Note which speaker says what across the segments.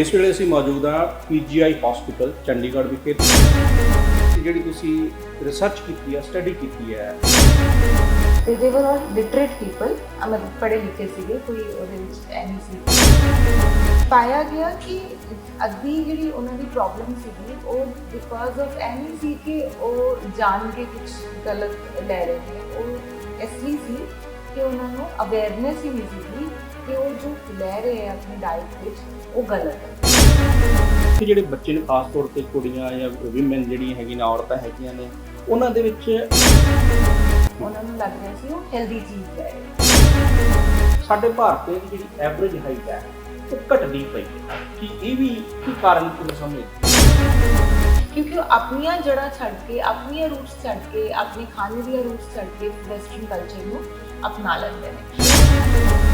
Speaker 1: ਇਸ ਵੇਲੇ ਅਸੀਂ ਮੌਜੂਦ ਹਾਂ ਪੀਜੀਆਈ ਹਸਪੀਟਲ ਚੰਡੀਗੜ੍ਹ ਵਿਖੇ। ਜਿਹੜੀ ਤੁਸੀਂ ਰਿਸਰਚ ਕੀਤੀ ਹੈ ਸਟੱਡੀ ਕੀਤੀ ਹੈ।
Speaker 2: ਤੇ ਦੇ ਵਰ ਆਲ ਲਿਟਰੇਟ ਪੀਪਲ ਮਤਲਬ ਪੜ੍ਹੇ ਲਿਖੇ ਸੀਗੇ, ਕੋਈ ਉਹਦੇ ਵਿੱਚ ਐ ਨਹੀਂ ਸੀ। ਪਾਇਆ ਗਿਆ ਕਿ ਅੱਧੀ ਜਿਹੜੀ ਉਹਨਾਂ ਦੀ ਪ੍ਰੋਬਲਮ ਸੀਗੀ, ਉਹ ਬਿਕਾਜ਼ ਆਫ ਐ ਨਹੀਂ ਸੀ ਕਿ ਉਹ ਜਾਣ ਕੇ ਕੁਝ ਗਲਤ ਲੈ ਰਹੇ ਨੇ। ਉਹ ਇਸ ਲਈ ਸੀ ਕਿ ਉਹਨਾਂ ਨੂੰ ਅਵੇਅਰਨੈਸ ਹੀ ਨਹੀਂ ਸੀਗੀ ਕਿ ਉਹ ਜੋ ਲੈ ਰਹੇ ਆ ਆਪਣੀ ਡਾਈਟ ਵਿੱਚ ਉਹ ਗਲਤ ਹੈ।
Speaker 1: ਕਿ ਜਿਹੜੇ ਬੱਚੇ ਨੇ ਖਾਸ ਤੌਰ ਤੇ ਕੁੜੀਆਂ ਜਾਂ ਵਿਮਨ ਜਿਹੜੀਆਂ ਹੈਗੀਆਂ ਨੇ ਔਰਤਾਂ ਹੈਗੀਆਂ ਨੇ ਉਹਨਾਂ ਦੇ ਵਿੱਚ
Speaker 2: ਉਹਨਾਂ ਨੂੰ ਲੱਗ ਰਿਹਾ ਸੀ ਉਹ ਹੈਲਦੀ ਚੀਜ਼ ਰਹੇ।
Speaker 1: ਸਾਡੇ ਭਾਰਤ ਦੀ ਜਿਹੜੀ ਐਵਰੇਜ ਹਾਈਟ ਹੈ ਉਹ ਘਟਦੀ ਪਈ ਹੈ। ਕਿ ਇਹ ਵੀ ਕੀ ਕਾਰਨ ਤੁਸੀਂ ਸਮਝਦੇ
Speaker 2: ਕਿਉਂਕਿ ਉਹ ਆਪਣੀਆਂ ਜੜ੍ਹਾਂ ਛੱਡ ਕੇ ਆਪਣੀਆਂ ਰੂਟਸ ਛੱਡ ਕੇ ਆਪਣੀ ਖਾਣੇ ਦੀਆਂ ਰੂਟਸ ਛੱਡ ਕੇ ਵੈਸਟਰਨ ਕਲਚਰ ਨੂੰ ਅਪਣਾ ਲੈਂਦੇ ਨੇ।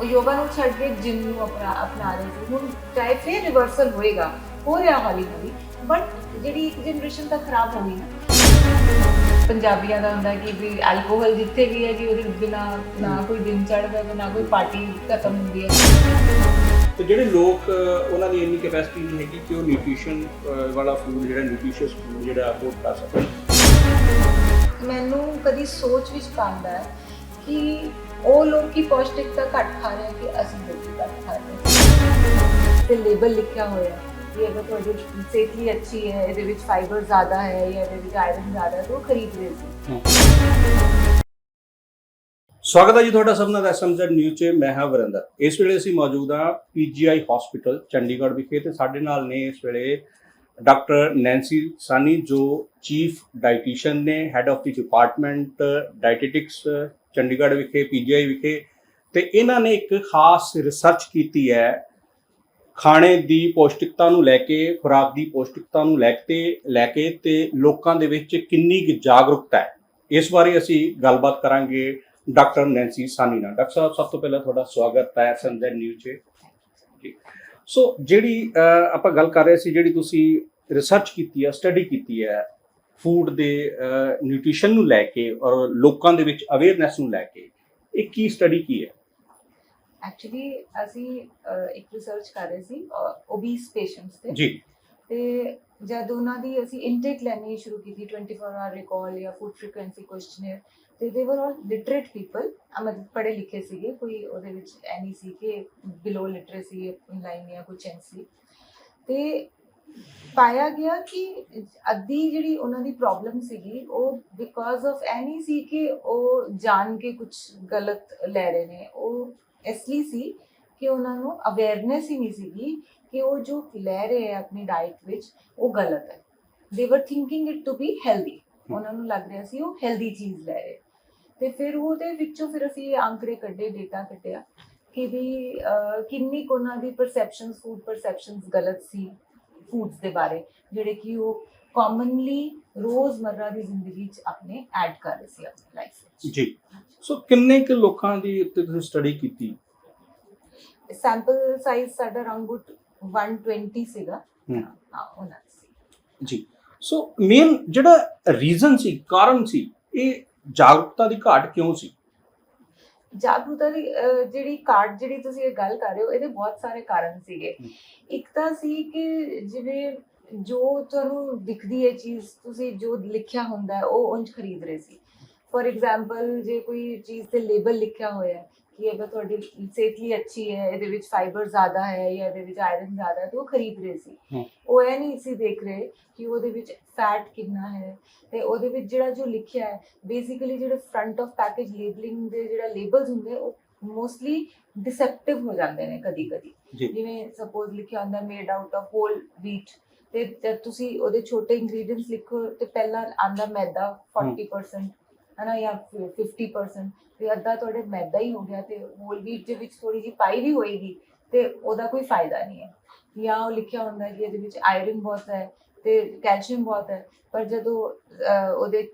Speaker 2: ਉਹ ਯੋਗਾ ਨੂੰ ਛੱਡ ਕੇ ਜਿਮ ਨੂੰ ਆਪਣਾ ਅਪਣਾ ਰਹੇ ਸੀ। ਹੁਣ ਚਾਹੇ ਫਿਰ ਰਿਵਰਸਲ ਹੋਏਗਾ ਹੋ ਰਿਹਾ ਹੌਲੀ ਹੌਲੀ ਬਟ ਜਿਹੜੀ ਇੱਕ ਜਨਰੇਸ਼ਨ ਤਾਂ ਖਰਾਬ ਹੋ ਗਈ ਨਾ। ਪੰਜਾਬੀਆਂ ਦਾ ਹੁੰਦਾ ਕਿ ਵੀ ਐਲਕੋਹਲ ਜਿੱਥੇ ਵੀ ਹੈ ਜੀ ਉਹਦੇ ਬਿਨਾ ਨਾ ਕੋਈ ਦਿਨ ਚੜ੍ਹਦਾ ਤੇ ਨਾ ਕੋਈ ਪਾਰਟੀ ਖਤਮ ਹੁੰਦੀ ਹੈ।
Speaker 1: ਤੇ ਜਿਹੜੇ ਲੋਕ ਉਹਨਾਂ ਦੀ ਇੰਨੀ ਕੈਪੈਸਿਟੀ ਨਹੀਂ ਹੈਗੀ ਕਿ ਉਹ ਨਿਊਟ੍ਰੀਸ਼ਨ ਵਾਲਾ ਫੂਡ ਜਿਹੜਾ ਨਿਊਟ੍ਰੀਸ਼ੀਅਸ ਫੂਡ ਜਿਹੜਾ ਅਫੋਰਡ ਕਰ ਸਕਣ।
Speaker 2: ਮੈਨੂੰ ਕਦੀ ਸੋਚ ਵਿੱਚ ਪਾਉਂਦਾ ਹੈ ਕਿ ਉਹ ਲੋਕ ਕੀ ਪੌਸ਼ਟਿਕਤਾ ਘੱਟ ਖਾ ਰਹੇ ਕਿ ਅਸੀਂ ਲੋਕ ਘੱਟ ਖਾ ਰਹੇ ਤੇ ਲੇਬਲ ਲਿਖਿਆ ਹੋਇਆ ਕਿ ਅਗਰ ਤੁਹਾਡੀ ਸਿਹਤ ਲਈ ਅੱਛੀ ਹੈ, ਇਹਦੇ ਵਿੱਚ ਫਾਈਬਰ ਜ਼ਿਆਦਾ ਹੈ ਜਾਂ ਇਹਦੇ ਵਿੱਚ ਆਇਰਨ ਜ਼ਿਆਦਾ ਹੈ, ਤਾਂ ਉਹ ਖਰੀਦ ਰਹੇ ਸੀ।
Speaker 1: ਸਵਾਗਤ ਹੈ ਜੀ ਤੁਹਾਡਾ ਸਭ ਦਾ ਐਸਐਮਜ਼ੈਡ ਨਿਊਜ਼ 'ਚ। ਮੈਂ ਹਾਂ ਵਰਿੰਦਰ। ਇਸ ਵੇਲੇ ਅਸੀਂ ਮੌਜੂਦ ਹਾਂ ਪੀਜੀਆਈ ਹਸਪੀਟਲ ਚੰਡੀਗੜ੍ਹ ਵਿਖੇ ਤੇ ਸਾਡੇ ਨਾਲ ਨੇ ਇਸ ਵੇਲੇ ਡਾਕਟਰ ਨੈਂਸੀ ਸਾਨੀ, ਜੋ ਚੀਫ ਡਾਈਟੀਸ਼ੀਅਨ ਨੇ head of the department dietetics Chandigarh ਵਿਖੇ, ਪੀਜੀਆਈ ਵਿਖੇ, ਤੇ ਇਹਨਾਂ ਨੇ ਇੱਕ ਖਾਸ ਰਿਸਰਚ ਕੀਤੀ ਹੈ। ਖਾਣੇ ਦੀ ਪੌਸ਼ਟਿਕਤਾ ਨੂੰ ਲੈ ਕੇ, ਖੁਰਾਕ ਦੀ ਪੌਸ਼ਟਿਕਤਾ ਨੂੰ ਲੈ ਕੇ ਲੈ ਕੇ ਤੇ ਲੋਕਾਂ ਦੇ ਵਿੱਚ ਕਿੰਨੀ ਕੁ ਜਾਗਰੂਕਤਾ ਹੈ। ਇਸ ਬਾਰੇ ਅਸੀਂ ਗੱਲਬਾਤ ਕਰਾਂਗੇ ਡਾਕਟਰ ਨੈਂਸੀ ਸਾਨੀ ਨਾਲ। ਡਾਕਟਰ ਸਾਹਿਬ, ਸਭ ਤੋਂ ਪਹਿਲਾਂ ਤੁਹਾਡਾ ਸਵਾਗਤ ਹੈ ਸੰਜੈ ਨਿਊਜ਼ 'ਚ। ਸੋ ਜਿਹੜੀ ਆਪਾਂ ਗੱਲ ਕਰ ਰਹੇ ਸੀ, ਜਿਹੜੀ ਤੁਸੀਂ ਰਿਸਰਚ ਕੀਤੀ ਹੈ ਸਟੱਡੀ ਕੀਤੀ ਹੈ ਫੂਡ ਦੇ ਨਿਊਟ੍ਰੀਸ਼ਨ ਨੂੰ ਲੈ ਕੇ ਔਰ ਲੋਕਾਂ ਦੇ ਵਿੱਚ ਅਵੇਅਰਨੈਸ ਨੂੰ ਲੈ ਕੇ ਇਹ ਕੀ ਸਟੱਡੀ ਕੀ ਹੈ?
Speaker 2: ਐਕਚੁਅਲੀ ਅਸੀਂ ਇੱਕ ਰਿਸਰਚ ਕਰ ਰਹੇ ਸੀ ਓਬੀਸ ਪੇਸ਼ੈਂਟਸ ਤੇ।
Speaker 1: ਜੀ।
Speaker 2: ਤੇ ਜਦ ਉਹਨਾਂ ਦੀ ਅਸੀਂ ਇਨਟੇਕ ਲੈਣੀ ਸ਼ੁਰੂ ਕੀਤੀ 24 ਆਵਰ ਰਿਕਾਲ ਜਾਂ ਫੂਡ ਫ੍ਰੀਕੁਐਂਸੀ ਕੁਐਸਚਨਰ ਤੇ ਦੇ ਵਰ ਆਲ ਲਿਟਰੇਟ ਪੀਪਲ ਮਤਲਬ ਪੜ੍ਹੇ ਲਿਖੇ ਸੀਗੇ ਕੋਈ ਉਹਦੇ ਵਿੱਚ ਐ ਨਹੀਂ ਸੀ ਕਿ ਬਿਲੋ ਲਿਟਰੇਸੀ ਲਾਈਨ ਜਾਂ ਕੁਝ ਐਂ ਸੀ। ਤੇ ਪਾਇਆ ਗਿਆ ਕਿ ਅੱਧੀ ਜਿਹੜੀ ਉਹਨਾਂ ਦੀ ਪ੍ਰੋਬਲਮ ਸੀਗੀ, ਉਹ ਬਿਕਾਜ਼ ਆਫ ਐ ਸੀ ਕਿ ਉਹ ਜਾਣ ਕੇ ਕੁਝ ਗਲਤ ਲੈ ਰਹੇ ਨੇ। ਉਹ ਇਸ ਲਈ ਸੀ ਕਿ ਉਹਨਾਂ ਨੂੰ ਅਵੇਅਰਨੈਸ ਹੀ ਨਹੀਂ ਸੀਗੀ ਕਿ ਉਹ ਜੋ ਲੈ ਰਹੇ ਆ ਆਪਣੀ ਡਾਈਟ ਵਿੱਚ, ਉਹ ਗਲਤ ਹੈ। They were thinking it to be healthy ਉਹਨਾਂ ਨੂੰ ਲੱਗ ਰਿਹਾ ਸੀ ਉਹ ਹੈਲਦੀ ਚੀਜ਼ ਲੈ ਰਹੇ। ਤੇ ਫਿਰ ਉਹਦੇ ਵਿੱਚੋਂ ਫਿਰ ਅਸੀਂ ਅੰਕੜੇ ਕੱਢੇ ਡੇਟਾ ਕੱਢਿਆ ਕਿ ਵੀ ਕਿੰਨੀ ਕੁ ਉਹਨਾਂ ਦੀ ਪਰਸੈਪਸ਼ਨਸ ਫੂਡ ਪਰਸੈਪਸ਼ਨਸ ਗਲਤ ਸੀ। ਫੂਡਸ ਦੇ ਬਾਰੇ ਜਿਹੜੇ ਕਿ ਉਹ ਕਾਮਨਲੀ ਰੋਜ਼ਮਰਰਾ ਦੀ ਜ਼ਿੰਦਗੀ 'ਚ ਆਪਣੇ ਐਡ ਕਰ ਰਹੇ ਸੀ ਆਪਣੀ ਲਾਈਫ ਵਿੱਚ।
Speaker 1: ਜੀ। ਸੋ ਕਿੰਨੇ ਕੁ ਲੋਕਾਂ ਦੀ ਉੱਤੇ ਤੁਸੀਂ ਸਟੱਡੀ ਕੀਤੀ?
Speaker 2: ਸੈਂਪਲ ਸਾਈਜ਼ ਸਾਡਾ ਅਰਾਊਂਡ 120 ਸੀਗਾ। ਹਾਂ। ਉਹਨਾਂ ਸੀ।
Speaker 1: ਜੀ। ਸੋ ਮੇਨ ਜਿਹੜਾ ਰੀਜ਼ਨ ਸੀ ਕਾਰਨ ਸੀ ਇਹ ਜਾਗਰੂਕਤਾ ਦੀ ਘਾਟ ਕਿਉਂ ਸੀ?
Speaker 2: ਜਾਗਰੂਕਤਾ ਦੀ ਜਿਹੜੀ ਕਾਰਡ ਜਿਹੜੀ ਤੁਸੀਂ ਇਹ ਗੱਲ ਕਰ ਰਹੇ ਹੋ ਇਹਦੇ ਬਹੁਤ ਸਾਰੇ ਕਾਰਨ ਸੀਗੇ। ਇੱਕ ਤਾਂ ਸੀ ਕਿ ਜਿਵੇਂ ਜੋ ਤੁਹਾਨੂੰ ਦਿਖਦੀ ਹੈ ਚੀਜ਼ ਤੁਸੀਂ ਜੋ ਲਿਖਿਆ ਹੁੰਦਾ ਉਹ ਉਂਝ ਖਰੀਦ ਰਹੇ ਸੀ ਫੋਰ ਐਗਜ਼ਾਮਪਲ ਜੇ ਕੋਈ ਚੀਜ਼ ਤੇ ਲੇਬਲ ਲਿਖਿਆ ਹੋਇਆ ਹੈ ਕਿ ਅਗਰ ਤੁਹਾਡੀ ਸਿਹਤ ਲਈ ਅੱਛੀ ਹੈ ਇਹਦੇ ਵਿੱਚ ਫਾਈਬਰ ਜ਼ਿਆਦਾ ਹੈ ਜਾਂ ਇਹਦੇ ਵਿੱਚ ਆਇਰਨ ਜ਼ਿਆਦਾ ਹੈ ਤਾਂ ਉਹ ਖਰੀਦ ਰਹੇ ਸੀ। ਉਹ ਇਹ ਨਹੀਂ ਸੀ ਦੇਖ ਰਹੇ ਕਿ ਉਹਦੇ ਵਿੱਚ ਫੈਟ ਕਿੰਨਾ ਹੈ ਤੇ ਉਹਦੇ ਵਿੱਚ ਜਿਹੜਾ ਜੋ ਲਿਖਿਆ ਹੈ ਬੇਸਿਕਲੀ ਜਿਹੜੇ ਫਰੰਟ ਆਫ ਪੈਕੇਜ ਲੇਬਲਿੰਗ ਦੇ ਜਿਹੜਾ ਲੇਬਲਸ ਹੁੰਦੇ ਉਹ ਮੋਸਟਲੀ ਡਿਸੈਪਟਿਵ ਹੋ ਜਾਂਦੇ ਨੇ ਕਦੀ ਕਦੀ ਜਿਵੇਂ ਸਪੋਜ਼ ਲਿਖਿਆ ਹੁੰਦਾ made out of whole wheat ਤੇ ਜਦ ਤੁਸੀਂ ਉਹਦੇ ਛੋਟੇ ਇੰਗਰੀਡੀਅੰਟਸ ਲਿਖੋ ਤੇ ਪਹਿਲਾਂ ਆਂਦਾ ਮੈਦਾ 40% ਹਨਾ ਜਾਂ 50% ਤੇ ਅੱਧਾ ਤੁਹਾਡੇ ਮੈਦਾ ਹੀ ਹੋ ਗਿਆ ਤੇ ਹੋਲ ਵੀਟ ਦੇ ਵਿੱਚ ਥੋੜੀ ਜਿਹੀ ਪਾਈ ਵੀ ਹੋਏਗੀ ਤੇ ਉਹਦਾ ਕੋਈ ਫਾਇਦਾ ਨਹੀਂ ਹੈ। ਜਾਂ ਉਹ ਲਿਖਿਆ ਹੁੰਦਾ ਕਿ ਇਹਦੇ ਵਿੱਚ ਆਇਰਨ ਬਹੁਤ ਹੈ ਤੇ ਕੈਲਸ਼ੀਅਮ ਬਹੁਤ ਹੈ ਪਰ ਜਦੋਂ ਅਹ, ਉਹਦੇ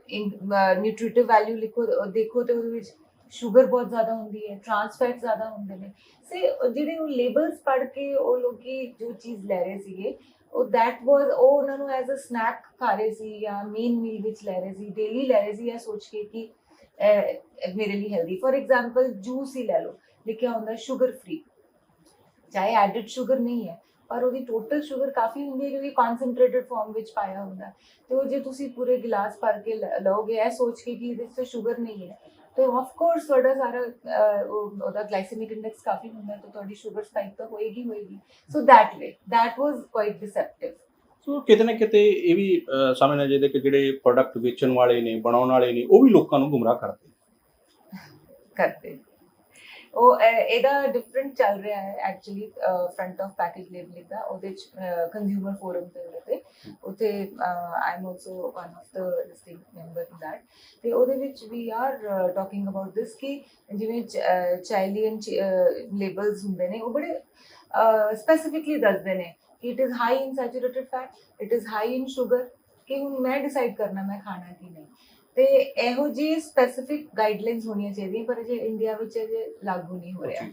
Speaker 2: ਨਿਊਟ੍ਰੀਟਿਵ ਵੈਲਿਊ ਲਿਖੋ ਦੇਖੋ ਤੇ ਉਹਦੇ ਵਿੱਚ ਸ਼ੂਗਰ ਬਹੁਤ ਜ਼ਿਆਦਾ ਹੁੰਦੀ ਹੈ ਟਰਾਂਸ ਫੈਟ ਜ਼ਿਆਦਾ ਹੁੰਦੇ ਨੇ। ਸੇ ਜਿਹੜੇ ਉਹ ਲੇਬਲਸ ਪੜ੍ਹ ਕੇ ਉਹ ਲੋਕੀ ਜੋ ਚੀਜ਼ ਲੈ ਰਹੇ ਸੀਗੇ ਉਹ ਦੈਟ ਵਾਸ ਉਹ ਉਹਨਾਂ ਨੂੰ ਐਜ਼ ਅ ਸਨੈਕ ਖਾ ਰਹੇ ਸੀ ਜਾਂ ਮੇਨ ਮੀਲ ਵਿੱਚ ਲੈ ਰਹੇ ਸੀ ਡੇਲੀ ਲੈ ਰਹੇ ਸੀ ਇਹ ਸੋਚ ਕੇ ਕਿ ਮੇਰੇ ਲਈ ਹੈਲਦੀ ਫॉर ਐਗਜ਼ਾਮਪਲ ਜੂਸ ਹੀ ਲੈ ਲਓ, ਲਿਖਿਆ ਹੁੰਦਾ ਸ਼ੂਗਰ ਫ੍ਰੀ ਚਾਹੇ ਐਡਡ ਸ਼ੂਗਰ ਨਹੀਂ ਹੈ, ਪਰ ਉਹਦੀ ਟੋਟਲ ਸ਼ੂਗਰ ਕਾਫੀ ਹੁੰਦੀ ਹੈ ਕਿਉਂਕਿ ਕਨਸੈਂਟਰੇਟਡ ਫਾਰਮ ਵਿੱਚ ਪਾਇਆ ਹੁੰਦਾ। ਤੇ ਉਹ ਜੇ ਤੁਸੀਂ ਪੂਰੇ ਗਿਲਾਸ ਭਰ ਕੇ ਲਓਗੇ, ਇਹ ਸੋਚ ਕੇ ਕਿ ਇਹਦੇ ਵਿੱਚ ਸ਼ੂਗਰ ਨਹੀਂ ਹੈ। ਤੇ ਆਫ ਕੋਰਸ ਤੁਹਾਡਾ ਸਾਰਾ ਉਹਦਾ ਗਲਾਈਸੈਮਿਕ ਇੰਡੈਕਸ ਕਾਫੀ ਹੁੰਦਾ ਤਾਂ ਤੁਹਾਡੀ ਸ਼ੂਗਰ ਸਪਾਈਕ ਤਾਂ ਹੋਏਗੀ ਹੋਏਗੀ so that way that was quite deceptive
Speaker 1: so ਕਿਤੇ ਨਾ ਕਿਤੇ ਇਹ ਵੀ ਸਮਝਣਾ ਚਾਹੀਦਾ ਕਿ ਜਿਹੜੇ ਪ੍ਰੋਡਕਟ ਵੇਚਣ ਵਾਲੇ ਨੇ ਬਣਾਉਣ ਵਾਲੇ ਨੇ ਉਹ ਵੀ ਲੋਕਾਂ ਨੂੰ ਗੁੰਮਰਾਹ ਕਰਦੇ
Speaker 2: ਕਰਦੇ ਉਹ ਅਹ, ਇਹਦਾ ਡਿਫਰੈਂਟ ਚੱਲ ਰਿਹਾ ਹੈ actually front of package labelling ਦਾ ਉਹਦੇ ਚ ਕੰਜ਼ਿਊਮਰ ਫੋਰਮ ਤੇ ਉਹਦੇ ਉਥੇ I am also one of the district member in that ਤੇ ਉਹਦੇ ਵਿੱਚ we are talking about this ਕਿ ਜਿਵੇਂ ਚਾਈਲੀਅਨ ਲੇਬਲਸ ਹੁੰਦੇ ਨੇ ਉਹ ਬੜੇ ਸਪੈਸੀਫਿਕਲੀ ਦੱਸਦੇ ਨੇ ਕਿ it is high in saturated fat it is high in sugar ਕਿ ਹੁਣ ਮੈਂ ਡਿਸਾਈਡ ਕਰਨਾ ਮੈਂ ਖਾਣਾ ਕਿ ਨਹੀਂ। ਤੇ ਇਹੋ ਜੀ ਸਪੈਸੀਫਿਕ ਗਾਈਡਲਾਈਨਸ ਹੋਣੀਆਂ ਚਾਹੀਦੀਆਂ, ਪਰ ਜੇ ਇੰਡੀਆ ਵਿੱਚ ਇਹ ਲਾਗੂ ਨਹੀਂ ਹੋ ਰਿਹਾ।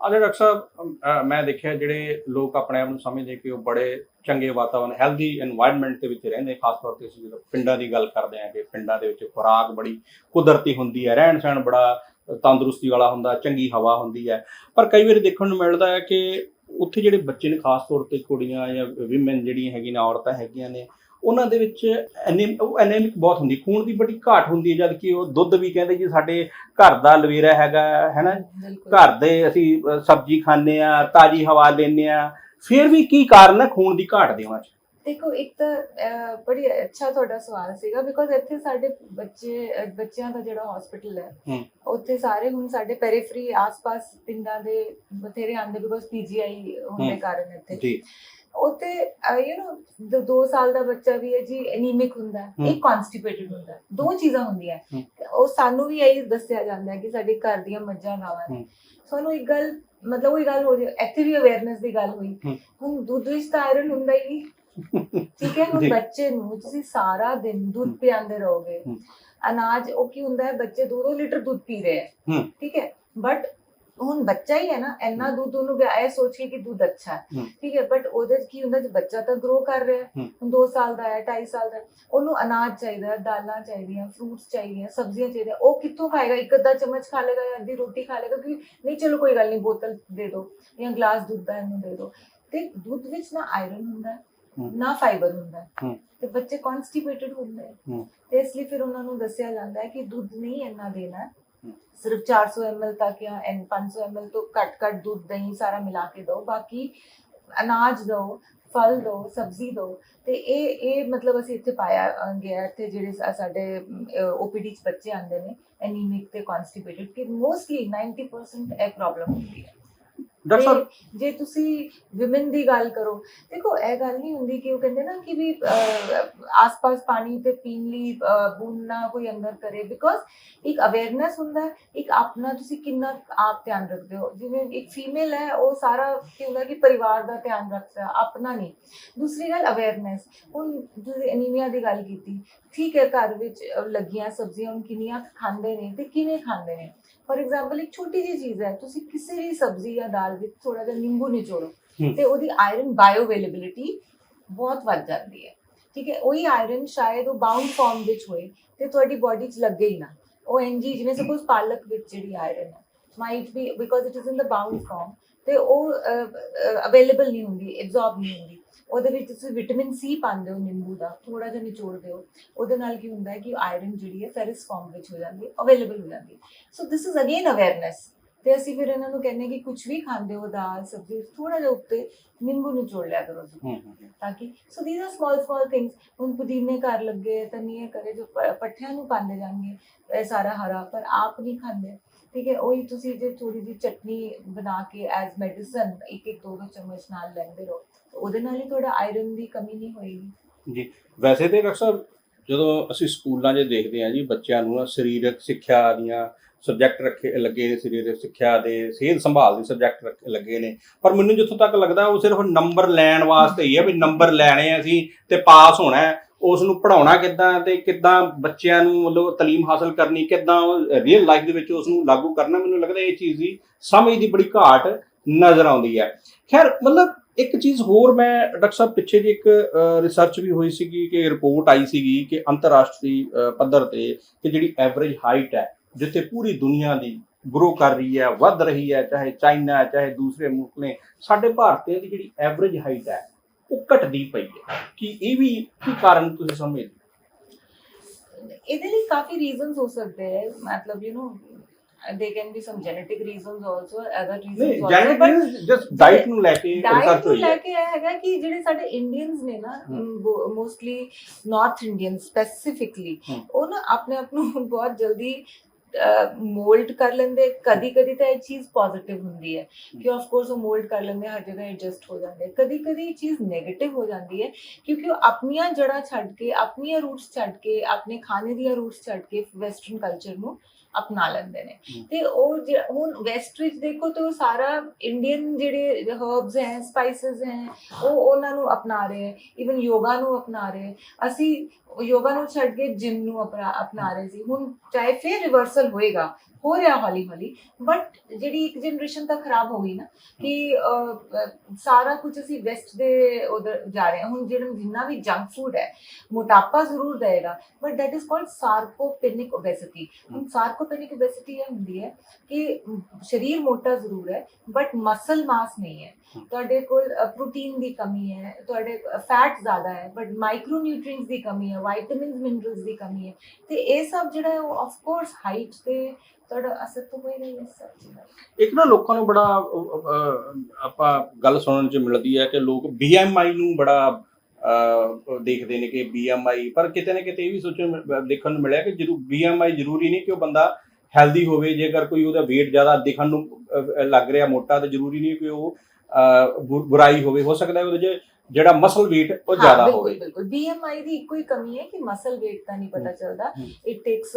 Speaker 1: ਅਲੇ ਡਾਕਟਰ ਸਾਹਿਬ ਮੈਂ ਦੇਖਿਆ ਜਿਹੜੇ ਲੋਕ ਆਪਣੇ ਆਪ ਨੂੰ ਸਮਝਦੇ ਕਿ ਉਹ ਬੜੇ ਚੰਗੇ ਵਾਤਾਵਰਣ ਹੈਲਦੀ এনवायरमेंट ਦੇ ਵਿੱਚ ਰਹਿੰਦੇ, ਖਾਸ ਤੌਰ ਤੇ ਅਸੀਂ ਜਦੋਂ ਪਿੰਡਾਂ ਦੀ ਗੱਲ ਕਰਦੇ ਹਾਂ ਕਿ ਪਿੰਡਾਂ ਦੇ ਵਿੱਚ ਖੁਰਾਕ ਬੜੀ ਕੁਦਰਤੀ ਹੁੰਦੀ ਹੈ, ਰਹਿਣ ਸਹਿਣ ਬੜਾ ਤੰਦਰੁਸਤੀ ਵਾਲਾ ਹੁੰਦਾ, ਚੰਗੀ ਹਵਾ ਹੁੰਦੀ ਹੈ। ਪਰ ਕਈ ਵਾਰ ਦੇਖਣ ਨੂੰ ਮਿਲਦਾ ਹੈ ਕਿ ਉੱਥੇ ਜਿਹੜੇ ਬੱਚੇ ਨੇ, ਖਾਸ ਤੌਰ ਤੇ ਕੁੜੀਆਂ ਜਾਂ ਔਰਤਾਂ ਜਿਹੜੀਆਂ ਹੈਗੀਆਂ ਔਰਤਾਂ ਹੈਗੀਆਂ ਨੇ ਉਹਨਾਂ ਦੇ ਵਿੱਚ ਐਨੇਮਿਕ ਬਹੁਤ ਹੁੰਦੀ ਖੂਨ ਦੀ ਬੜੀ ਘਾਟ ਹੁੰਦੀ ਹੈ ਜਦ ਕਿ ਉਹ ਦੁੱਧ ਵੀ ਕਹਿੰਦੇ ਜੀ ਸਾਡੇ ਘਰ ਦਾ ਲਵੇਰਾ ਹੈਗਾ ਹੈ ਨਾ
Speaker 2: ਬਿਲਕੁਲ।
Speaker 1: ਘਰ ਦੇ ਅਸੀਂ ਸਬਜ਼ੀ ਖਾਂਦੇ ਆ ਤਾਜੀ ਹਵਾ ਲੈਂਦੇ ਆ ਫਿਰ ਵੀ ਕੀ ਕਾਰਨ ਹੈ ਖੂਨ ਦੀ ਘਾਟ ਦੇ ਉਹਨਾਂ 'ਚ
Speaker 2: ਦੇਖੋ ਇੱਕ ਤਾਂ ਬੜੀ ਅੱਛਾ ਤੁਹਾਡਾ ਸਵਾਲ ਸੀਗਾ ਬਿਕੋਜ਼ ਇੱਥੇ ਸਾਡੇ ਬੱਚੇ ਬੱਚਿਆਂ ਦਾ ਜਿਹੜਾ ਹਸਪੀਟਲ ਹੈ। ਉੱਥੇ ਸਾਰੇ ਹੁਣ ਸਾਡੇ ਪੈਰੀਫਰੀ ਆਸ-ਪਾਸ ਪਿੰਡਾਂ ਦੇ ਬਥੇਰੇ ਆਂਦੇ ਬਿਕੋਜ਼ ਪੀਜੀਆਈ ਹੋਣ ਦੇ। ਕਾਰਨ ਇੱਥੇ।
Speaker 1: ਜੀ।
Speaker 2: ਉੱਥੇ ਯੂ نو 2 ਸਾਲ ਦਾ ਬੱਚਾ ਵੀ ਹੈ ਜੀ ਐਨੀਮਿਕ ਹੁੰਦਾ ਹੈ
Speaker 1: ਹਮ।
Speaker 2: ਇੱਕ ਕਨਸਟੀਪੇਟਡ ਹੁੰਦਾ ਦੋ ਚੀਜ਼ਾਂ ਹੁੰਦੀਆਂ। ਉਹ ਸਾਨੂੰ ਵੀ ਇਹੀ ਦੱਸਿਆ ਜਾਂਦਾ ਹੈ ਕਿ ਸਾਡੇ ਘਰ ਦੀਆਂ ਮੱਝਾਂ ਗਾਵਾਂ ਨੇ। ਸਾਨੂੰ ਇੱਕ ਗੱਲ ਮਤਲਬ ਉਹ ਗੱਲ ਹੋ ਰਹੀ ਇੱਥੇ ਵੀ ਅਵੇਅਰਨੈਸ ਦੀ ਗੱਲ ਹੋਈ। ਹੁਣ ਦੁੱਧ ਵਿੱਚ ਤਾਂ ਆਇਰਨ ਹੁੰਦਾ ਹੀ ਠੀਕ ਹੈ ਹੁਣ। ਬੱਚੇ ਨੂੰ ਤੁਸੀਂ ਸਾਰਾ ਦਿਨ ਦੁੱਧ। ਪਿਆਉਂਦੇ ਰਹੋਗੇ। ਅਨਾਜ ਉਹ ਕੀ ਹੁੰਦਾ ਹੈ ਬੱਚੇ 2-2 ਲੀਟਰ ਦੁੱਧ ਪੀ ਰਹੇ ਹੈ। ਠੀਕ ਹੈ ਬਟ ਹੁਣ ਬੱਚਾ ਹੀ ਹੈ ਨਾ ਇੰਨਾ ਦੁੱਧ ਉਹਨੂੰ ਇਹ ਸੋਚ ਕੇ ਕਿ ਦੁੱਧ ਅੱਛਾ ਹੈ। ਠੀਕ ਹੈ ਬਟ ਉਹਦੇ ਕੀ ਹੁੰਦਾ ਜੇ ਬੱਚਾ ਤਾਂ ਗਰੋ ਕਰ ਰਿਹਾ ਹੈ
Speaker 1: ਹਮ।
Speaker 2: ਹੁਣ 2 ਸਾਲ ਦਾ ਹੈ 2.5 ਸਾਲ ਦਾ ਉਹਨੂੰ ਅਨਾਜ ਚਾਹੀਦਾ ਹੈ ਦਾਲਾਂ ਚਾਹੀਦੀਆਂ ਫਰੂਟਸ ਚਾਹੀਦੀਆਂ ਸਬਜ਼ੀਆਂ ਚਾਹੀਦੀਆਂ ਉਹ ਕਿੱਥੋਂ ਖਾਏਗਾ ਇੱਕ ਅੱਧਾ ਚਮਚ ਖਾ ਲੇਗਾ ਜਾਂ ਅੱਧੀ ਰੋਟੀ ਖਾ ਲੇਗਾ ਕਿ ਨਹੀਂ ਚਲੋ ਕੋਈ ਗੱਲ ਨਹੀਂ ਬੋਤਲ ਦੇ ਦਿਓ ਜਾਂ ਗਲਾਸ ਦੁੱਧ ਦਾ ਇਹਨੂੰ ਦੇ ਦਿਓ ਤੇ ਦੁੱਧ ਵਿੱਚ ਨਾ ਆਇਰਨ ਹੁੰਦਾ। ਨਾ ਫਾਈਬਰ ਹੁੰਦਾ। ਤੇ ਬੱਚੇ ਕਨਸਟੀਪੇਟਡ ਹੁੰਦੇ। ਤੇ ਇਸ ਲਈ ਫਿਰ ਉਹਨਾਂ ਨੂੰ ਦੱਸਿਆ ਜਾਂਦਾ ਹੈ ਕਿ ਦੁੱਧ ਨਹੀਂ ਇੰਨਾ ਦੇਣਾ ਹੈ।
Speaker 1: ਹਮ।
Speaker 2: ਸਿਰਫ 400 ml ਤੱਕ ਜਾਂ ਐਨ 500 ml ਤੋਂ ਘੱਟ ਘੱਟ ਦੁੱਧ, ਦਹੀਂ ਸਾਰਾ ਮਿਲਾ ਕੇ ਦਿਓ ਬਾਕੀ ਅਨਾਜ ਦਿਓ, ਫਲ ਦਿਓ, ਸਬਜ਼ੀ ਦਿਓ ਤੇ ਇਹ ਇਹ ਮਤਲਬ ਅਸੀਂ ਇੱਥੇ ਪਾਇਆ ਗਿਆ ਇੱਥੇ ਜਿਹੜੇ ਸਾ- ਸਾਡੇ ਓਪੀਡੀ ਚ ਬੱਚੇ ਆਉਂਦੇ ਨੇ ਐਨੀਮਿਕ ਤੇ ਕਨਸਟੀਪੇਟਡ ਕਿ ਮੋਸਟਲੀ 90% ਇਹ ਪ੍ਰੋਬਲਮ ਹੁੰਦੀ ਹੈ
Speaker 1: ਡਾਕਟਰ ਸਾਹਿਬ
Speaker 2: ਜੇ ਤੁਸੀਂ ਵਿਮਨ ਦੀ ਗੱਲ ਕਰੋ ਦੇਖੋ ਇਹ ਗੱਲ ਨਹੀਂ ਹੁੰਦੀ ਕਿ ਉਹ ਕਹਿੰਦੇ ਨਾ ਕਿ ਵੀ ਆਸ-ਪਾਸ ਪਾਣੀ ਤੇ ਪੀਣ ਲਈ ਅਹ, ਬੂੰਦ ਨਾ ਕੋਈ ਅੰਦਰ ਕਰੇ ਬਿਕੋਜ਼ ਇੱਕ ਅਵੇਅਰਨੈਸ ਹੁੰਦਾ ਇੱਕ ਆਪਣਾ ਤੁਸੀਂ ਕਿੰਨਾ ਆਪ ਧਿਆਨ ਰੱਖਦੇ ਹੋ। ਜਿਵੇਂ ਇੱਕ ਫੀਮੇਲ ਹੈ ਉਹ ਸਾਰਾ ਕੀ ਹੁੰਦਾ ਕਿ ਪਰਿਵਾਰ ਦਾ ਧਿਆਨ ਰੱਖਦਾ ਆਪਣਾ ਨਹੀਂ। ਦੂਸਰੀ ਗੱਲ ਅਵੇਅਰਨੈਸ ਹੁਣ ਤੁਸੀਂ ਐਨੀਮੀਆ ਦੀ ਗੱਲ ਕੀਤੀ ਠੀਕ ਹੈ ਘਰ ਵਿੱਚ ਲੱਗੀਆਂ ਸਬਜ਼ੀਆਂ ਹੁਣ ਕਿੰਨੀਆਂ ਖਾਂਦੇ ਨੇ ਤੇ ਕਿਵੇਂ ਖਾਂਦੇ ਨੇ? ਫੋਰ ਐਗਜ਼ਾਮਪਲ ਇੱਕ ਛੋਟੀ ਜਿਹੀ ਚੀਜ਼ ਹੈ ਤੁਸੀਂ ਕਿਸੇ ਵੀ ਸਬਜ਼ੀ ਜਾਂ ਦਾਲ ਵਿੱਚ ਥੋੜਾ ਜਿਹਾ ਨਿੰਬੂ ਨਿਚੋੜੋ। ਤੇ ਉਹਦੀ ਆਇਰਨ ਬਾਇਓ ਅਵੇਲੇਬਿਲਿਟੀ ਬਹੁਤ ਵੱਧ ਜਾਂਦੀ ਹੈ। ਠੀਕ ਹੈ ਉਹੀ ਆਇਰਨ ਸ਼ਾਇਦ ਉਹ ਬਾਉਂਡ ਫਾਰਮ ਵਿੱਚ ਹੋਏ ਤੇ ਤੁਹਾਡੀ ਬਾਡੀ 'ਚ ਲੱਗੇ ਹੀ ਨਾ। ਉਹ ਐਨਜੀ ਜਿਵੇਂ ਸਪੋਜ਼ ਪਾਲਕ ਵਿੱਚ ਜਿਹੜੀ ਆਇਰਨ ਹੈ might be because it is in the bound form ਤੇ ਉਹ ਅਵੇਲੇਬਲ ਨਹੀਂ ਹੁੰਦੀ ਐਬਜ਼ੌਰਬ ਨਹੀਂ ਹੁੰਦੀ। ਉਹਦੇ ਵਿੱਚ ਤੁਸੀਂ ਵਿਟਾਮਿਨ ਸੀ ਪਾਉਂਦੇ ਹੋ ਨਿੰਬੂ ਦਾ ਥੋੜਾ ਜਿਹਾ ਨਿਚੋੜਦੇ ਹੋ ਉਹਦੇ ਨਾਲ ਕੀ ਹੁੰਦਾ ਹੈ ਕਿ ਆਇਰਨ ਜਿਹੜੀ ਹੈ ਫੈਰਸ ਫਾਰਮ ਵਿੱਚ ਹੋ ਜਾਂਦੀ ਹੈ ਅਵੇਲੇਬਲ ਹੋ ਜਾਂਦੀ ਹੈ। So this is again awareness ਤੇ ਅਸੀਂ ਫਿਰ ਇਹਨਾਂ ਨੂੰ ਕਹਿੰਦੇ ਕਿ ਕੁਝ ਵੀ ਖਾਂਦੇ ਹੋ ਦਾਲ ਸਬਜ਼ੀ ਥੋੜਾ ਜਿਹਾ ਉੱਤੇ ਨਿੰਬੂ ਨਿਚੋੜ ਲਿਆ ਕਰੋ ਜੀ। ਤਾਂ ਕਿ so these are small small things ਹੁਣ ਪੁਦੀਨੇ ਘਰ ਲੱਗੇ ਧਨੀਏ ਕਰੇ ਜੋ ਪੱਠਿਆਂ ਨੂੰ ਪਾਉਂਦੇ ਜਾਣਗੇ ਇਹ ਸਾਰਾ ਹਰਾ ਪਰ ਆਪ ਨਹੀਂ ਖਾਂਦੇ। ਠੀਕ ਹੈ ਉਹੀ ਤੁਸੀਂ ਜੇ ਥੋੜੀ ਜਿਹੀ ਚਟਨੀ ਬਣਾ ਕੇ ਐਜ਼ ਮੈਡੀਸਨ ਇੱਕ ਇੱਕ ਦੋ ਦੋ ਚਮਚ ਨਾਲ ਲੈਂਦੇ ਰਹੋ। ਤਾਂ ਉਹਦੇ ਨਾਲ ਹੀ ਤੁਹਾਡਾ ਆਇਰਨ ਦੀ ਕਮੀ ਨਹੀਂ ਹੋਏਗੀ।
Speaker 1: ਜੀ, ਵੈਸੇ ਤੇ ਡਾਕਟਰ ਸਾਹਿਬ, ਜਦੋਂ ਅਸੀਂ ਸਕੂਲਾਂ 'ਚ ਦੇਖਦੇ ਹਾਂ ਜੀ ਬੱਚਿਆਂ ਨੂੰ ਨਾ ਸਰੀਰਕ ਸਿੱਖਿਆ ਦੀਆਂ ਸਬਜੈਕਟ ਰੱਖੇ ਲੱਗੇ ਨੇ, ਸਰੀਰਕ ਸਿੱਖਿਆ ਦੇ, ਸਿਹਤ ਸੰਭਾਲ ਦੇ ਸਬਜੈਕਟ ਲੱਗੇ ਨੇ। ਪਰ ਮੈਨੂੰ ਜਿੱਥੋਂ ਤੱਕ ਲੱਗਦਾ ਉਹ ਸਿਰਫ ਨੰਬਰ ਲੈਣ ਵਾਸਤੇ ਹੀ ਹੈ ਵੀ ਨੰਬਰ ਲੈਣੇ ਅਸੀਂ ਤੇ ਪਾਸ ਹੋਣਾ ਹੈ। ਉਸ ਨੂੰ ਪੜਾਉਣਾ ਕਿੱਦਾਂ ਤੇ ਕਿੱਦਾਂ ਬੱਚਿਆਂ ਨੂੰ ਮਤਲਬ ਤਾਲੀਮ ਹਾਸਲ ਕਰਨੀ, ਕਿੱਦਾਂ ਰੀਅਲ ਲਾਈਫ ਦੇ ਵਿੱਚ ਉਸ ਨੂੰ ਲਾਗੂ ਕਰਨਾ, ਮੈਨੂੰ ਲੱਗਦਾ ਇਹ ਚੀਜ਼ ਦੀ ਸਮਝ ਦੀ ਬੜੀ ਘਾਟ ਨਜ਼ਰ ਆਉਂਦੀ ਹੈ। ਖੈਰ, ਮਤਲਬ ਇੱਕ ਚੀਜ਼ ਹੋਰ ਮੈਂ ਡਾਕਟਰ ਸਾਹਿਬ ਪਿੱਛੇ ਜੀ ਇੱਕ ਰਿਸਰਚ ਵੀ ਹੋਈ ਸੀਗੀ ਕਿ ਰਿਪੋਰਟ ਆਈ ਸੀਗੀ ਕਿ ਅੰਤਰਰਾਸ਼ਟਰੀ ਪੱਧਰ ਤੇ ਕਿ ਜਿਹੜੀ ਐਵਰੇਜ ਹਾਈਟ ਹੈ, ਜਿੱਥੇ ਪੂਰੀ ਦੁਨੀਆ ਦੀ ਗਰੋ ਕਰ ਰਹੀ ਹੈ, ਵੱਧ ਰਹੀ ਹੈ, ਚਾਹੇ ਚਾਈਨਾ ਚਾਹੇ ਦੂਸਰੇ ਮੁਲਕ ਨੇ, ਸਾਡੇ ਭਾਰਤੀਆਂ ਦੀ ਜਿਹੜੀ ਐਵਰੇਜ ਹਾਈਟ ਹੈ, ਉਹ ਘਟਦੀ ਪਈ ਹੈ ਕਿ ਇਹ ਵੀ, ਕੀ ਕਾਰਨ ਤੁਸੀਂ ਸਮਝਦੇ ਹੋ?
Speaker 2: ਇਹਦੇ ਲਈ ਕਾਫੀ ਰੀਜ਼ਨਸ ਹੋ ਸਕਦੇ ਹੈ ਮਤਲਬ you know they can be some genetic reasons also other
Speaker 1: ਨਹੀਂ
Speaker 2: ਰੀਜ਼ਨਸ
Speaker 1: ਜੈਨੇਟਿਕ ਜਸਟ ਡਾਈਟ ਨੂੰ ਲੈ ਕੇ
Speaker 2: ਡਾਈਟ
Speaker 1: ਰਿਸਰਚ
Speaker 2: ਨੂੰ
Speaker 1: ਹੋਈ
Speaker 2: ਲੈ
Speaker 1: ਹੈ
Speaker 2: ਕੇ ਇਹ ਹੈਗਾ ਕਿ ਜਿਹੜੇ ਸਾਡੇ ਇੰਡੀਅਨਸ ਨੇ ਨਾ
Speaker 1: ਹਮ।
Speaker 2: Mostly north Indian specifically
Speaker 1: hmm.
Speaker 2: ਉਹ ਨਾ ਆਪਣੇ ਆਪ ਨੂੰ ਬਹੁਤ ਜਲਦੀ ਮੋਲਡ ਕਰ ਲੈਂਦੇ ਕਦੀ ਕਦੀ ਤਾਂ ਇਹ ਚੀਜ਼ ਪੋਜ਼ਿਟਿਵ ਹੁੰਦੀ ਹੈ ਕਿ ਆਫ ਕੋਰਸ ਉਹ ਮੋਲਡ ਕਰ ਲੈਂਦੇ ਹਰ ਜਗ੍ਹਾ ਐਡਜਸਟ ਹੋ ਜਾਂਦੇ ਕਦੀ ਕਦੀ ਇਹ ਚੀਜ਼ 네ਗੇਟਿਵ ਹੋ ਜਾਂਦੀ ਹੈ ਕਿਉਂਕਿ ਉਹ ਆਪਣੀਆਂ ਜੜ੍ਹਾਂ ਛੱਡ ਕੇ ਆਪਣੀਆਂ ਰੂਟਸ ਛੱਡ ਕੇ ਆਪਣੇ ਖਾਣੇ ਦੀਆਂ ਰੂਟਸ ਛੱਡ ਕੇ ਵੈਸਟਰਨ ਕਲਚਰ ਨੂੰ ਅਪਣਾ ਲੈਂਦੇ ਨੇ। ਤੇ ਉਹ ਹੁਣ ਵੈਸਟ ਵਿੱਚ ਦੇਖੋ ਤੇ ਉਹ ਸਾਰਾ ਇੰਡੀਅਨ ਜਿਹੜੇ ਹਰਬਸ ਹੈ ਸਪਾਈਸਸ ਹੈ ਉਹ ਉਹਨਾਂ ਨੂੰ ਅਪਣਾ ਰਹੇ ਹੈ। ਇਵਨ ਯੋਗਾ ਨੂੰ ਅਪਣਾ ਰਹੇ। ਅਸੀਂ ਯੋਗਾ ਨੂੰ ਛੱਡ ਕੇ ਜਿਮ ਨੂੰ ਅਪਣਾ ਰਹੇ ਸੀ। ਹੁਣ ਚਾਹੇ ਫਿਰ ਰਿਵਰਸਲ ਹੋਏਗਾ ਹੋ ਰਿਹਾ ਹੌਲੀ ਹੌਲੀ ਬਟ ਜਿਹੜੀ ਇੱਕ ਜਨਰੇਸ਼ਨ ਤਾਂ ਖਰਾਬ ਹੋ ਗਈ ਨਾ ਕਿ ਸਾਰਾ ਕੁਝ ਅਸੀਂ ਵੈਸਟ ਦੇ ਉਧਰ ਜਾ ਰਹੇ ਹਾਂ। ਹੁਣ ਜਿਹੜਾ ਜਿੰਨਾ ਵੀ ਜੰਕ ਫੂਡ ਹੈ ਮੋਟਾਪਾ ਜ਼ਰੂਰ ਦੇਗਾ but that is called sarcopenic obesity ਹੁਣ sarcopenic obesity ਇਹ ਹੁੰਦੀ ਹੈ ਕਿ ਸਰੀਰ ਮੋਟਾ ਜ਼ਰੂਰ ਹੈ ਬਟ ਮਸਲ ਮਾਸ ਨਹੀਂ ਹੈ। ਤੁਹਾਡੇ ਕੋਲ ਪ੍ਰੋਟੀਨ ਦੀ ਕਮੀ ਹੈ ਤੁਹਾਡੇ ਫੈਟ ਜ਼ਿਆਦਾ ਹੈ ਬਟ ਮਾਈਕਰੋ ਨਿਊਟ੍ਰੀਐਂਟਸ ਦੀ ਕਮੀ ਹੈ ਵਿਟਾਮਿਨਸ ਮਿਨਰਲਸ ਦੀ ਕਮੀ ਹੈ ਤੇ ਇਹ ਸਭ ਜਿਹੜਾ ਹੈ ਉਹ ਆਫ ਕੋਰਸ ਹਾਈਟ ਤੇ ਤੁਹਾਡਾ ਅਸਰ ਤਾਂ ਹੋਏਗਾ ਹੀ ਇਸ ਸਭ।
Speaker 1: ਇੱਕ ਨਾ ਲੋਕਾਂ ਨੂੰ ਬੜਾ ਆਪਾਂ ਗੱਲ ਸੁਣਨ ਚ ਮਿਲਦੀ ਹੈ ਕਿ ਲੋਕ BMI ਨੂੰ ਬੜਾ ਦੇਖਦੇ ਨੇ ਕਿ BMI ਪਰ ਕਿਤੇ ਨਾ ਕਿਤੇ ਇਹ ਵੀ ਸੋਚਣ ਦੇਖਣ ਨੂੰ ਮਿਲਿਆ ਕਿ ਜਰੂਰ BMI ਜ਼ਰੂਰੀ ਨਹੀਂ ਕਿ ਉਹ ਬੰਦਾ ਹੈਲਦੀ ਹੋਵੇ, ਜੇਕਰ ਕੋਈ ਉਹਦਾ weight ਜ਼ਿਆਦਾ ਦਿਖਣ ਨੂੰ ਲੱਗ ਰਿਹਾ ਮੋਟਾ, ਤਾਂ ਜ਼ਰੂਰੀ ਨਹੀਂ ਕਿ ਉਹ ਬੁ- ਬੁਰਾਈ ਹੋਵੇ। ਹੋ ਸਕਦਾ ਉਹਦੇ 'ਚ ਜਿਹੜਾ ਮਸਲ weight ਉਹ ਜ਼ਿਆਦਾ ਹੋਵੇ।
Speaker 2: ਬਿਲਕੁਲ। BMI ਦੀ ਇੱਕੋ ਹੀ ਕਮੀ ਹੈ ਕਿ ਮਸਲ weight ਦਾ ਨਹੀਂ ਪਤਾ ਚੱਲਦਾ। ਇਟ ਟੇਕਸ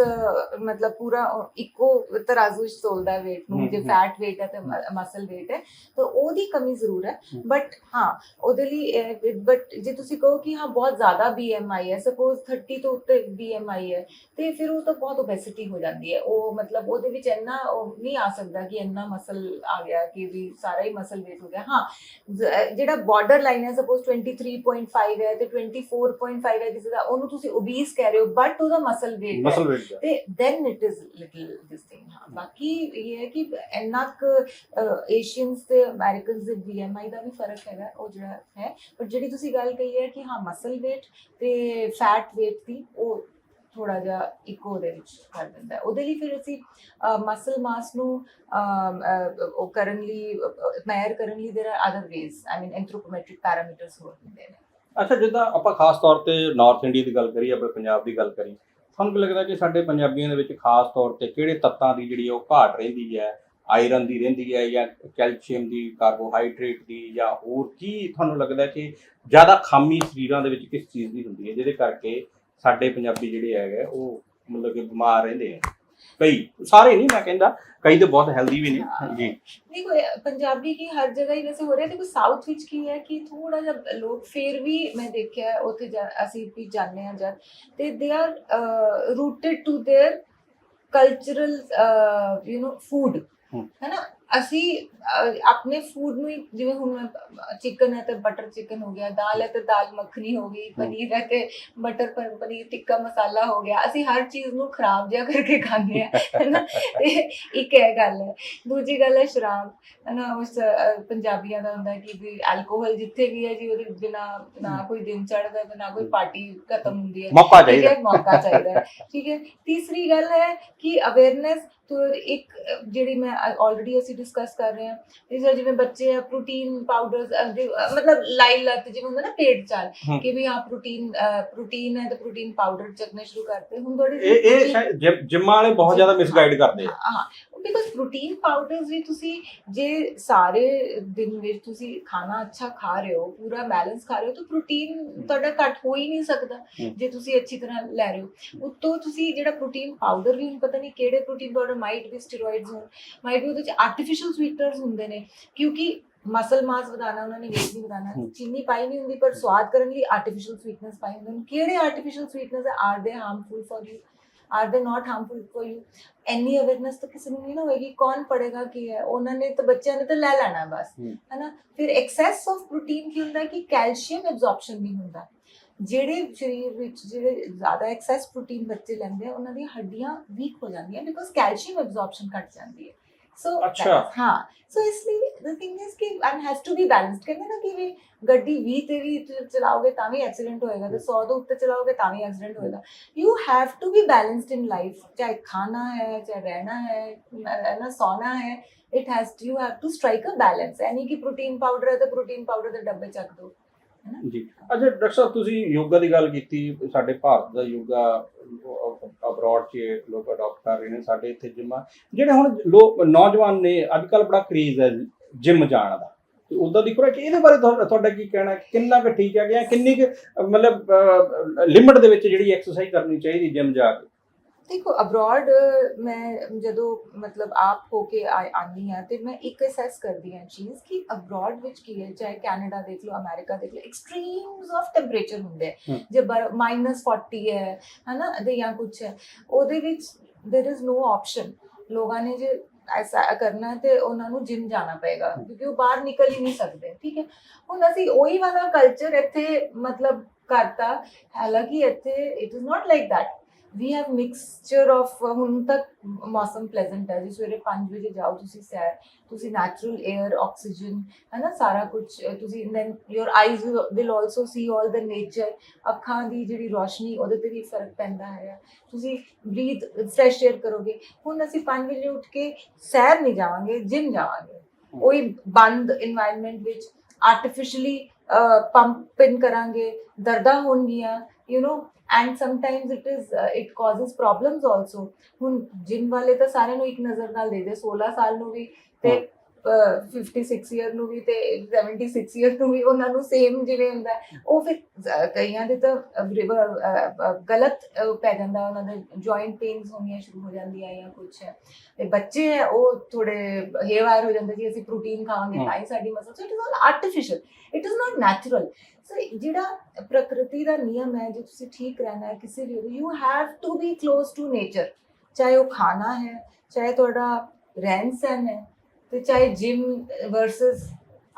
Speaker 2: ਮਤਲਬ ਪੂਰਾ ਇੱਕੋ ਤਰਾਜ਼ੂ ਤੋਲਦਾ weight ਨੂੰ ਜੇ। ਫੈਟ weight ਹੈ ਤੇ ਮਸਲ weight ਹੈ। ਤਾਂ ਉਹਦੀ ਕਮੀ ਜ਼ਰੂਰ ਹੈ। ਬਟ ਹਾਂ ਉਹਦੇ ਲਈ ਬਟ ਜੇ ਤੁਸੀਂ ਕਹੋ ਕਿ ਹਾਂ ਬਹੁਤ ਜ਼ਿਆਦਾ BMI ਹੈ ਸਪੋਜ਼ 30 ਤੋਂ ਉੱਤੇ BMI ਹੈ ਤੇ ਫਿਰ ਉਹ ਤਾਂ ਬਹੁਤ obesity ਹੋ ਜਾਂਦੀ ਹੈ। ਉਹ ਮਤਲਬ ਉਹਦੇ ਵਿੱਚ ਇੰਨਾ ਨਹੀਂ ਆ ਸਕਦਾ ਕਿ ਇੰਨਾ ਮਸਲ ਆ ਗਿਆ ਕਿ ਵੀ ਸਾਰਾ ਹੀ ਮਸਲ weight ਹੋ ਗਿਆ। ਹਾਂ ਜਿਹੜਾ ਬਾਰਡਰ ਲਾਈਨ ਹੈ ਸਪੋਜ਼ 23.5 ਹੈ ਤੇ 24.5 ਹੈ ਕਿਸੇ ਦਾ ਉਹਨੂੰ ਤੁਸੀਂ obese ਕਹਿ ਰਹੇ ਹੋ ਬਟ ਉਹਦਾ ਮਸਲ weight ਹੈ।
Speaker 1: ਮਸਲ weight
Speaker 2: ਤੇ then it is little this thing ਹਾਂ। ਬਾਕੀ ਇਹ ਹੈ ਕਿ ਇੰਨਾ ਕੁ ਏਸ਼ੀਅਨਸ ਤੇ ਅਮਰੀਕਨਸ ਦੇ BMI ਦਾ ਵੀ ਫ਼ਰਕ ਹੈਗਾ ਉਹ ਜਿਹੜਾ ਹੈ। ਪਰ ਜਿਹੜੀ ਤੁਸੀਂ ਗੱਲ ਕਹੀ ਹੈ ਕਿ ਹਾਂ ਮਸਲ weight ਤੇ ਫੈਟ weight ਦੀ ਉਹ ਥੋੜਾ ਜਿਹਾ ਇੱਕੋ ਦੇ ਵਿੱਚ ਕਰ ਦਿੰਦਾ। ਉਹਦੇ ਲਈ ਫਿਰ ਅਸੀਂ ਮਸਲ ਮਾਸ ਨੂੰ ਉਹ ਕਰਨ ਲਈ ਮੈਰ ਕਰਨ ਲਈ there are other ways I mean anthropometric parameters ਹੋਰ ਹੁੰਦੇ ਨੇ।
Speaker 1: ਅੱਛਾ, ਜਿੱਦਾਂ ਆਪਾਂ ਖਾਸ ਤੌਰ ਤੇ ਨਾਰਥ ਇੰਡੀਆ ਦੀ ਗੱਲ ਕਰੀਏ, ਆਪਣੇ ਪੰਜਾਬ ਦੀ ਗੱਲ ਕਰੀਏ, ਤੁਹਾਨੂੰ ਕੀ ਲੱਗਦਾ ਕਿ ਸਾਡੇ ਪੰਜਾਬੀਆਂ ਦੇ ਵਿੱਚ ਖਾਸ ਤੌਰ ਤੇ ਕਿਹੜੇ ਤੱਤਾਂ ਦੀ ਜਿਹੜੀ ਉਹ ਘਾਟ ਰਹਿੰਦੀ ਹੈ? ਆਇਰਨ ਦੀ ਰਹਿੰਦੀ ਹੈ ਜਾਂ ਕੈਲਸ਼ੀਅਮ ਦੀ ਕਾਰਬੋਹਾਈਡਰੇਟ ਦੀ ਜਾਂ ਹੋਰ ਕੀ ਤੁਹਾਨੂੰ ਲੱਗਦਾ ਕਿ ਜ਼ਿਆਦਾ ਖਾਮੀ ਸਰੀਰਾਂ ਦੇ ਵਿੱਚ ਕਿਸ ਚੀਜ਼ ਦੀ ਹੁੰਦੀ ਹੈ, ਜਿਹਦੇ ਕਰਕੇ ਸਾਡੇ ਪੰਜਾਬੀ ਜਿਹੜੇ ਹੈਗੇ ਉਹ ਮਤਲਬ ਕਿ ਬਿਮਾਰ ਰਹਿੰਦੇ ਆ ਕਈ ਸਾਰੇ ਨਹੀਂ ਮੈਂ ਕਹਿੰਦਾ ਕਈ ਤੇ ਬਹੁਤ ਹੈਲਦੀ ਵੀ ਨੇ ਜੀ
Speaker 2: ਨਹੀਂ ਕੋਈ ਪੰਜਾਬੀ ਕੀ ਹਰ ਜਗ੍ਹਾ ਹੀ ਵੈਸੇ ਹੋ ਰਿਹਾ ਤੇ ਕੋਈ ਸਾਊਥ ਵਿੱਚ ਕੀ ਹੈ ਕਿ ਥੋੜਾ ਜਿਹਾ ਲੋਕ ਫੇਰ ਵੀ ਮੈਂ ਦੇਖਿਆ ਹੈ, ਉੱਥੇ ਜਾ- ਅਸੀਂ ਵੀ ਜਾਣਦੇ ਹਾਂ ਜਦ ਤੇ they are rooted to their cultural you know food
Speaker 1: ਹਮ।
Speaker 2: ਅਸੀਂ ਅਹ, ਆਪਣੇ ਫੂਡ ਨੂੰ ਹੀ ਜਿਵੇਂ ਹੁਣ ਚਿਕਨ ਹੈ ਤੇ ਬਟਰ ਚਿਕਨ ਹੋ ਗਿਆ ਦਾਲ ਹੈ ਤੇ ਦਾਲ ਮੱਖਣੀ ਹੋ ਗਈ ਪਨੀਰ ਹੈ ਤੇ ਮਟਰ ਪਨੀਰ ਟਿੱਕਾ ਮਸਾਲਾ ਹੋ ਗਿਆ। ਅਸੀਂ ਹਰ ਚੀਜ਼ ਨੂੰ ਖਰਾਬ ਜਿਹਾ ਕਰਕੇ ਖਾਂਦੇ ਆ ਹੈ ਨਾ ਤੇ ਇੱਕ ਇਹ ਗੱਲ ਹੈ। ਦੂਜੀ ਗੱਲ ਹੈ ਸ਼ਰਾਬ ਹੈ ਨਾ ਉਸ ਅਹ, ਪੰਜਾਬੀਆਂ ਦਾ ਹੁੰਦਾ ਕਿ ਵੀ ਐਲਕੋਹਲ ਜਿੱਥੇ ਵੀ ਹੈ ਜੀ ਉਹਦੇ ਬਿਨਾ ਨਾ ਕੋਈ ਦਿਨ ਚੜ੍ਹਦਾ ਤੇ ਨਾ ਕੋਈ ਪਾਰਟੀ ਖਤਮ ਹੁੰਦੀ ਹੈ।
Speaker 1: ਮੌਕਾ
Speaker 2: ਠੀਕ
Speaker 1: ਚਾਹੀਦਾ।
Speaker 2: ਹੈ ਮੌਕਾ ਚਾਹੀਦਾ। ਹੈ ਠੀਕ ਹੈ? ਤੀਸਰੀ ਗੱਲ ਹੈ ਕਿ ਅਵੇਅਰਨੈਸ ਤੋਂ ਇੱਕ ਜਿਹੜੀ ਮੈਂ ਆਲਰੇਡੀ ਅਸੀਂ ਡਿਸਕਸ ਕਰ ਰਹੇ ਹਾਂ ਇਸ ਜਿਵੇਂ ਬੱਚੇ ਆ ਪ੍ਰੋਟੀਨ ਪਾਊਡਰਸ ਮਤਲਬ ਲਾਈ ਲੱਤ ਜਿਵੇਂ ਹੁੰਦਾ ਨਾ ਪੇਟ ਚਾਲ। ਕਿ ਵੀ ਹਾਂ ਪ੍ਰੋਟੀਨ ਪ੍ਰੋਟੀਨ ਹੈ ਤੇ ਪ੍ਰੋਟੀਨ ਪਾਊਡਰ ਚੱਕਣੇ ਸ਼ੁਰੂ ਕਰਤੇ ਹੁਣ ਥੋੜੀ
Speaker 1: ਇਹ ਇਹ ਜਿਮ- ਜਿੰਮਾਂ ਵਾਲੇ ਬਹੁਤ ਜ਼ਿਆਦਾ ਮਿਸਗਾਈਡ ਕਰਦੇ ਆ।
Speaker 2: ਹਾਂ। ਬਿਕਾਜ਼ ਪ੍ਰੋਟੀਨ ਪਾਊਡਰਸ ਵੀ ਤੁਸੀਂ ਜੇ ਸਾਰੇ ਦਿਨ ਵਿੱਚ ਤੁਸੀਂ ਖਾਣਾ ਅੱਛਾ ਖਾ ਰਹੇ ਹੋ ਪੂਰਾ ਬੈਲੈਂਸ ਖਾ ਰਹੇ ਹੋ ਤਾਂ ਪ੍ਰੋਟੀਨ ਤੁਹਾਡਾ ਘੱਟ ਹੋ ਹੀ ਨਹੀਂ ਸਕਦਾ। ਜੇ ਤੁਸੀਂ ਅੱਛੀ ਤਰ੍ਹਾਂ ਲੈ ਰਹੇ ਹੋ ਉਤੋਂ ਤੁਸੀਂ ਜਿਹੜਾ ਪ੍ਰੋਟੀਨ ਪਾਊਡਰ ਵੀ ਪਤਾ ਨਹੀਂ ਕਿਹੜੇ ਪ੍ਰੋਟੀਨ ਪਾਊਡਰ ਮਾਈਟ ਵੀ ਸਟੀਰੋਇਡਸ ਹੋਣ ਮਾਈਟ ਵੀ ਉਹਦੇ ਚ ਆਰਟੀਫੀਸ਼ੀਅਲ ਸਵੀਟਨਰਸ ਹੁੰਦੇ ਨੇ ਕਿਉਂਕਿ ਮਸਲ ਮਾਸ ਵਧਾਣਾ ਉਹਨਾਂ ਨੇ weight ਨਹੀਂ ਵਧਾਣਾ। ਚੀਨੀ ਪਾਈ ਨਹੀਂ ਹੁੰਦੀ ਪਰ ਸਵਾਦ ਕਰਨ ਲਈ ਆਰਟੀਫੀਸ਼ੀਅਲ ਸਵੀਟਨਰਸ ਪਾਈ ਹੁੰਦੇ ਨੇ ਕਿਹੜੇ artificial sweeteners are they harmful for you are they not harmful for you ਇੰਨੀ ਅਵੇਅਰਨੈਸ ਤਾਂ ਕਿਸੇ ਨੂੰ ਨਹੀਂ ਨਾ ਹੋਏਗੀ ਕੌਣ ਪੜੇਗਾ ਕੀ ਹੈ ਉਹਨਾਂ ਨੇ ਤਾਂ ਬੱਚਿਆਂ ਨੇ ਤਾਂ ਲੈ ਲੈਣਾ ਬਸ। ਹੈਨਾ ਫਿਰ ਐਕਸੈਸ ਆਫ ਪ੍ਰੋਟੀਨ ਕੀ ਹੁੰਦਾ ਕਿ ਕੈਲਸ਼ੀਅਮ ਐਬਜ਼ੌਰਪਸ਼ਨ ਨਹੀਂ ਹੁੰਦਾ ਜਿਹੜੇ ਸਰੀਰ ਵਿੱਚ ਜਿਹੜੇ ਜ਼ਿਆਦਾ ਐਕਸੈਸ ਪ੍ਰੋਟੀਨ ਬੱਚੇ ਲੈਂਦੇ ਆ ਉਹਨਾਂ ਦੀਆਂ ਹੱਡੀਆਂ ਵੀਕ ਹੋ ਜਾਂਦੀਆਂ ਬਿਕੋਜ਼ ਕੈਲਸ਼ੀਅਮ ਐਬਜ਼ੌਰਪਸ਼ਨ ਘਟ ਜਾਂਦੀ ਹੈ ਸੋ
Speaker 1: ਅੱਛਾ।
Speaker 2: ਹਾਂ ਸੋ ਇਸ ਲਈ ਦ ਥਿੰਗ ਇਜ਼ ਕਿ and has to be balanced ਕਹਿੰਦੇ ਨਾ ਕਿ ਵੀ ਗੱਡੀ 20 ਤੇ ਵੀ ਚਲਾਓਗੇ ਤਾਂ ਵੀ ਐਕਸੀਡੈਂਟ ਹੋਏਗਾ ਤੇ 100 ਤੋਂ ਉੱਤੇ ਚਲਾਓਗੇ ਤਾਂ ਵੀ ਐਕਸੀਡੈਂਟ ਹੋਏਗਾ you have to be balanced in life ਚਾਹੇ ਖਾਣਾ ਹੈ ਚਾਹੇ ਰਹਿਣਾ ਹੈ ਨਾ ਸੋਣਾ ਹੈ it has you have to strike a balance any ਕਿ ਪ੍ਰੋਟੀਨ ਪਾਊਡਰ ਹੈ ਤਾਂ ਪ੍ਰੋਟੀਨ ਪਾਊਡਰ ਦੇ ਡੱਬੇ ਚੱਕ ਦੋ
Speaker 1: ਜੀ। ਅੱਛਾ, ਡਾਕਟਰ ਸਾਹਿਬ, ਤੁਸੀਂ ਯੋਗਾ ਦੀ ਗੱਲ ਕੀਤੀ, ਸਾਡੇ ਭਾਰਤ ਦਾ ਯੋਗਾ ਅਬਰੋਡ 'ਚ ਲੋਕ ਅਡਾਪਟ ਕਰ ਰਹੇ ਨੇ, ਸਾਡੇ ਇੱਥੇ ਜਿੰਮਾਂ ਜਿਹੜੇ ਹੁਣ ਲੋਕ, ਨੌਜਵਾਨ ਨੇ ਅੱਜ ਕੱਲ ਬੜਾ ਕ੍ਰੇਜ਼ ਹੈ ਜਿਮ ਜਾਣ ਦਾ। ਤੇ ਉਦਾਂ ਦੀ ਖੁਰਾਕ, ਇਹਦੇ ਬਾਰੇ ਤੁਹਾਡਾ ਤੁਹਾਡਾ ਕੀ ਕਹਿਣਾ ਹੈ? ਕਿੰਨਾ ਕੁ ਠੀਕ ਹੈ ਜਾਂ ਕਿੰਨੀ ਕੁ ਮਤਲਬ ਲਿਮਟ ਦੇ ਵਿੱਚ ਜਿਹੜੀ ਐਕਸਰਸਾਈਜ਼ ਕਰਨੀ ਚਾਹੀਦੀ ਜਿਮ ਜਾ ਕੇ?
Speaker 2: ਦੇਖੋ ਅਬਰੋਡ ਮੈਂ ਜਦੋਂ ਮਤਲਬ ਆਪ ਹੋ ਕੇ ਆ- ਆਉਂਦੀ ਹਾਂ ਤੇ ਮੈਂ ਇੱਕ ਅਸੈਸ ਕਰਦੀ ਹਾਂ ਚੀਜ਼ ਕਿ ਅਬਰੋਡ ਵਿੱਚ ਕੀ ਹੈ ਚਾਹੇ ਕੈਨੇਡਾ ਦੇਖ ਲਓ ਅਮਰੀਕਾ ਦੇਖ ਲਓ ਐਕਸਟ੍ਰੀਮਸ ਆਫ ਟੈਂਪਰੇਚਰ ਹੁੰਦੇ
Speaker 1: ਹਮ।
Speaker 2: ਹੈ ਜੇ -40 ਹੈ ਹਨਾ ਤੇ ਜਾਂ ਕੁਝ ਹੈ ਉਹਦੇ ਵਿੱਚ देयर इज नो ਆਪਸ਼ਨ ਲੋਕਾਂ ਨੇ ਜੇ ਐਸਾ ਕਰਨਾ ਹੈ ਤੇ ਉਹਨਾਂ ਨੂੰ ਜਿਮ ਜਾਣਾ ਪਏਗਾ ਕਿਉਂਕਿ ਉਹ ਬਾਹਰ ਨਿਕਲ ਹੀ ਨਹੀਂ ਸਕਦੇ ਠੀਕ ਹੈ ਹੁਣ ਅਸੀਂ ਉਹੀ ਵਾਲਾ ਕਲਚਰ ਇੱਥੇ ਮਤਲਬ ਕਰਤਾ ਹਾਲਾਂਕਿ ਇੱਥੇ it is not like that we have mixture of ਹੁਣ ਤੱਕ ਮੌਸਮ ਪਲੇਜ਼ੈਂਟ ਹੈ ਜੀ, ਸਵੇਰੇ 5 ਵਜੇ ਜਾਓ ਤੁਸੀਂ ਸੈਰ, ਤੁਸੀਂ ਨੈਚੁਰਲ 에ਅਰ ਆਕਸੀਜਨ ਹੈ ਨਾ ਸਾਰਾ ਕੁਝ ਤੁਸੀਂ then your eyes will also see 올 the nature ਅੱਖਾਂ ਦੀ ਜਿਹੜੀ ਰੋਸ਼ਨੀ, ਉਹਦੇ ਤੇ ਵੀ ਫ਼ਰਕ ਪੈਂਦਾ ਹੈ ਤੁਸੀਂ ਬਰੀਥ ਫਰੈਸ਼ 에ਅਰ ਕਰੋਗੇ। ਹੁਣ ਅਸੀਂ 5 ਵਜੇ ਉੱਠ ਕੇ ਸੈਰ ਨਹੀਂ ਜਾਵਾਂਗੇ ਜਿੰਮ ਜਾਵਾਂਗੇ। ਉਹੀ ਬੰਦ এনवायरमेंट ਵਿੱਚ ਆਰਟੀਫੀਸ਼ੀਅਲੀ ਪੰਪ ਇਨ ਕਰਾਂਗੇ, ਦਰਦਾਂ ਹੋਣਗੀਆਂ you know and sometimes it is it causes problems also ਹੁਣ ਜਿਮ ਵਾਲੇ ਤਾਂ ਸਾਰਿਆਂ ਨੂੰ ਇੱਕ ਨਜ਼ਰ ਨਾਲ ਦੇ ਦੇ 16 ਸਾਲ ਨੂੰ ਵੀ ਤੇ 56 ਇਅਰ ਨੂੰ ਵੀ ਤੇ 76 ਇਅਰ ਨੂੰ ਵੀ ਉਹਨਾਂ ਨੂੰ ਸੇਮ ਜਿਵੇਂ ਹੁੰਦਾ। ਉਹ ਫਿਰ ਜ਼- ਕਈਆਂ ਦੇ ਤਾਂ ਗਲਤ ਪੈ ਜਾਂਦਾ ਉਹਨਾਂ ਦੇ ਜੁਆਇੰਟ ਪੇਨਸ ਹੋਣੀਆਂ ਸ਼ੁਰੂ ਹੋ ਜਾਂਦੀਆਂ ਜਾਂ ਕੁਝ ਤੇ ਬੱਚੇ ਹੈ ਉਹ ਥੋੜੇ ਹੇਵਾਰ ਹੋ ਜਾਂਦੇ ਕਿ ਅਸੀਂ ਪ੍ਰੋਟੀਨ ਖਾਵਾਂਗੇ। ਤਾਂ ਹੀ ਸਾਡੀ muscle so it is all artificial it is not natural so ਜਿਹੜਾ ਪ੍ਰਕਿਰਤੀ ਦਾ ਨਿਯਮ ਹੈ ਜੇ ਤੁਸੀਂ ਠੀਕ ਰਹਿਣਾ ਹੈ ਕਿਸੇ ਵੀ you have to be close to nature ਚਾਹੇ ਉਹ ਖਾਣਾ ਹੈ ਚਾਹੇ ਤੁਹਾਡਾ ਰਹਿਣ ਸਹਿਣ ਹੈ ਤੇ ਚਾਹੇ ਜਿਮ ਵਰਸਸ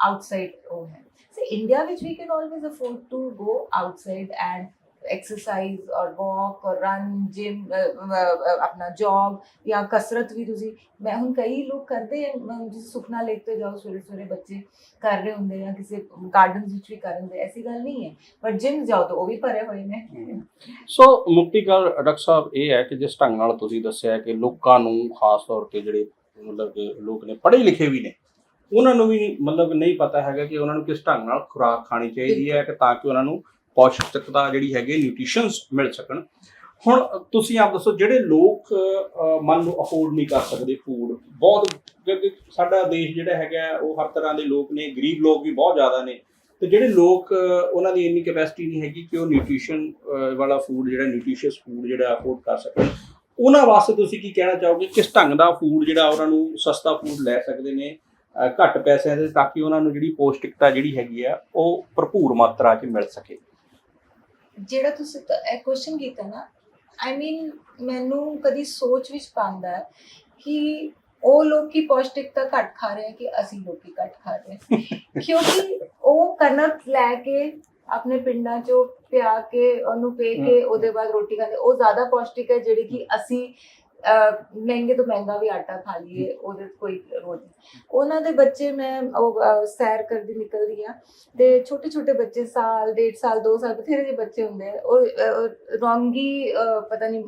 Speaker 2: ਆਊਟਸਾਈਡ ਉਹ ਹੈ। ਸੋ ਇੰਡੀਆ ਵਿੱਚ we can always afford to go outside and exercise or walk or run gym ਆਪਣਾ ਜੌਗ ਜਾਂ ਕਸਰਤ ਵੀ ਤੁਸੀਂ, ਮੈਂ ਹੁਣ ਕਈ ਲੋਕ ਕਰਦੇ ਜਿਸ ਸੁਖਨਾ ਲੇਕ ਤੇ ਜਾਓ, ਸਵੇਰੇ ਸਵੇਰੇ ਬੱਚੇ ਕਰ ਰਹੇ ਹੁੰਦੇ ਜਾਂ ਕਿਸੇ ਗਾਰਡਨਸ ਵਿੱਚ ਵੀ ਕਰਨ ਐਸੀ ਗੱਲ ਨਹੀਂ ਹੈ। ਪਰ ਜਿਮ ਜਾਓ ਤਾਂ ਉਹ ਵੀ ਭਰੇ ਹੋਏ ਨੇ।
Speaker 1: ਸੋ ਮੁਕਤੀ ਗੱਲ ਡਾਕਟਰ ਸਾਹਿਬ, ਇਹ ਹੈ ਕਿ ਜਿਸ ਢੰਗ ਨਾਲ ਤੁਸੀਂ ਦੱਸਿਆ ਕਿ ਲੋਕਾਂ ਨੂੰ, ਖਾਸ ਤੌਰ ਤੇ ਜਿਹੜੇ ਮਤਲਬ ਕਿ ਲੋਕ ਨੇ ਪੜ੍ਹੇ ਲਿਖੇ ਵੀ ਨੇ। ਉਹਨਾਂ ਨੂੰ ਵੀ ਮਤਲਬ ਨਹੀਂ ਪਤਾ ਹੈਗਾ ਕਿ ਉਹਨਾਂ ਨੂੰ ਕਿਸ ਢੰਗ ਨਾਲ ਖੁਰਾਕ ਖਾਣੀ ਚਾਹੀਦੀ ਹੈ ਕਿ ਤਾਂ ਕਿ ਉਹਨਾਂ ਨੂੰ ਪੌਸ਼ਟਿਕਤਾ ਜਿਹੜੀ ਹੈਗੀ ਨਿਊਟ੍ਰੀਸ਼ਨਸ ਮਿਲ ਸਕਣ। ਹੁਣ ਤੁਸੀਂ ਆਪ ਦੱਸੋ, ਜਿਹੜੇ ਲੋਕ ਮੰਨ ਲਓ ਅਫੋਰਡ ਨਹੀਂ ਕਰ ਸਕਦੇ ਫੂਡ ਬਹੁਤ ਕਿਉਂਕਿ ਸਾਡਾ ਦੇਸ਼ ਜਿਹੜਾ ਹੈਗਾ ਉਹ ਹਰ ਤਰ੍ਹਾਂ ਦੇ ਲੋਕ ਨੇ, ਗਰੀਬ ਲੋਕ ਵੀ ਬਹੁਤ ਜ਼ਿਆਦਾ ਨੇ। ਤੇ ਜਿਹੜੇ ਲੋਕ, ਉਹਨਾਂ ਦੀ ਇੰਨੀ ਕੈਪੈਸਿਟੀ ਨਹੀਂ ਹੈਗੀ ਕਿ ਉਹ ਨਿਊਟ੍ਰੀਸ਼ਨ ਵਾਲਾ ਫੂਡ ਜਿਹੜਾ ਨਿਊਟ੍ਰੀਸ਼ੀਅਸ ਫੂਡ ਜਿਹੜਾ ਅਫੋਰਡ ਕਰ ਸਕਣ। ਉਹਨਾਂ ਵਾਸਤੇ ਤੁਸੀਂ ਕੀ ਕਹਿਣਾ ਚਾਹੋਗੇ? ਕਿਸ ਢੰਗ ਦਾ ਫੂਡ ਜਿਹੜਾ ਉਹਨਾਂ ਨੂੰ ਸਸਤਾ ਫੂਡ ਲੈ ਸਕਦੇ ਨੇ ਘੱਟ ਪੈਸਿਆਂ ਦੇ ਤਾਂ ਕਿ ਉਹਨਾਂ ਨੂੰ ਜਿਹੜੀ ਪੌਸ਼ਟਿਕਤਾ ਜਿਹੜੀ ਹੈਗੀ ਆ, ਉਹ ਭਰਪੂਰ ਮਾਤਰਾ 'ਚ ਮਿਲ ਸਕੇ?
Speaker 2: ਜਿਹੜਾ ਤੁਸੀਂ ਇਹ ਕੁਐਸਚਨ ਕੀਤਾ ਨਾ ਆਈ ਮੀਨ ਮੈਨੂੰ ਕਦੀ ਸੋਚ ਵਿੱਚ ਪਾਉਂਦਾ ਹੈ ਕਿ ਉਹ ਲੋਕੀ ਪੌਸ਼ਟਿਕਤਾ ਘੱਟ ਖਾ ਰਹੇ ਕਿ ਅਸੀਂ ਲੋਕੀ ਘੱਟ ਖਾ ਰਹੇ ਕਿਉਂਕਿ ਉਹ ਕਣਕ ਲੈ ਕੇ ਆਪਣੇ ਪਿੰਡਾਂ ਚੋਂ ਪਿਆ ਕੇ ਉਹਨੂੰ ਪੇ ਕੇ। ਉਹਦੇ ਬਾਅਦ ਰੋਟੀ ਖਾਂਦੇ। ਉਹ ਜ਼ਿਆਦਾ ਪੌਸ਼ਟਿਕ ਹੈ ਜਿਹੜੀ ਕਿ ਅਸੀਂ ਮਹਿੰਗੇ ਤੋਂ ਮਹਿੰਗਾ ਵੀ ਆਟਾ ਖਾ ਲਈਏ ਉਹਦੇ ਕੋਈ ਰੋਲ ਨਹੀਂ। ਉਹਨਾਂ ਦੇ ਬੱਚੇ ਮੈਂ ਉਹ ਸੈਰ ਕਰਦੀ ਨਿਕਲਦੀ ਆ ਤੇ ਛੋਟੇ ਛੋਟੇ ਬੱਚੇ ਸਾਲ ਡੇਢ ਸਾਲ ਦੋ ਸਾਲ ਬਥੇਰੇ ਜਿਹੇ ਬੱਚੇ ਹੁੰਦੇ ਆ। ਉਹ ਰੋਂਗੀ ਪਤਾ ਨਹੀਂ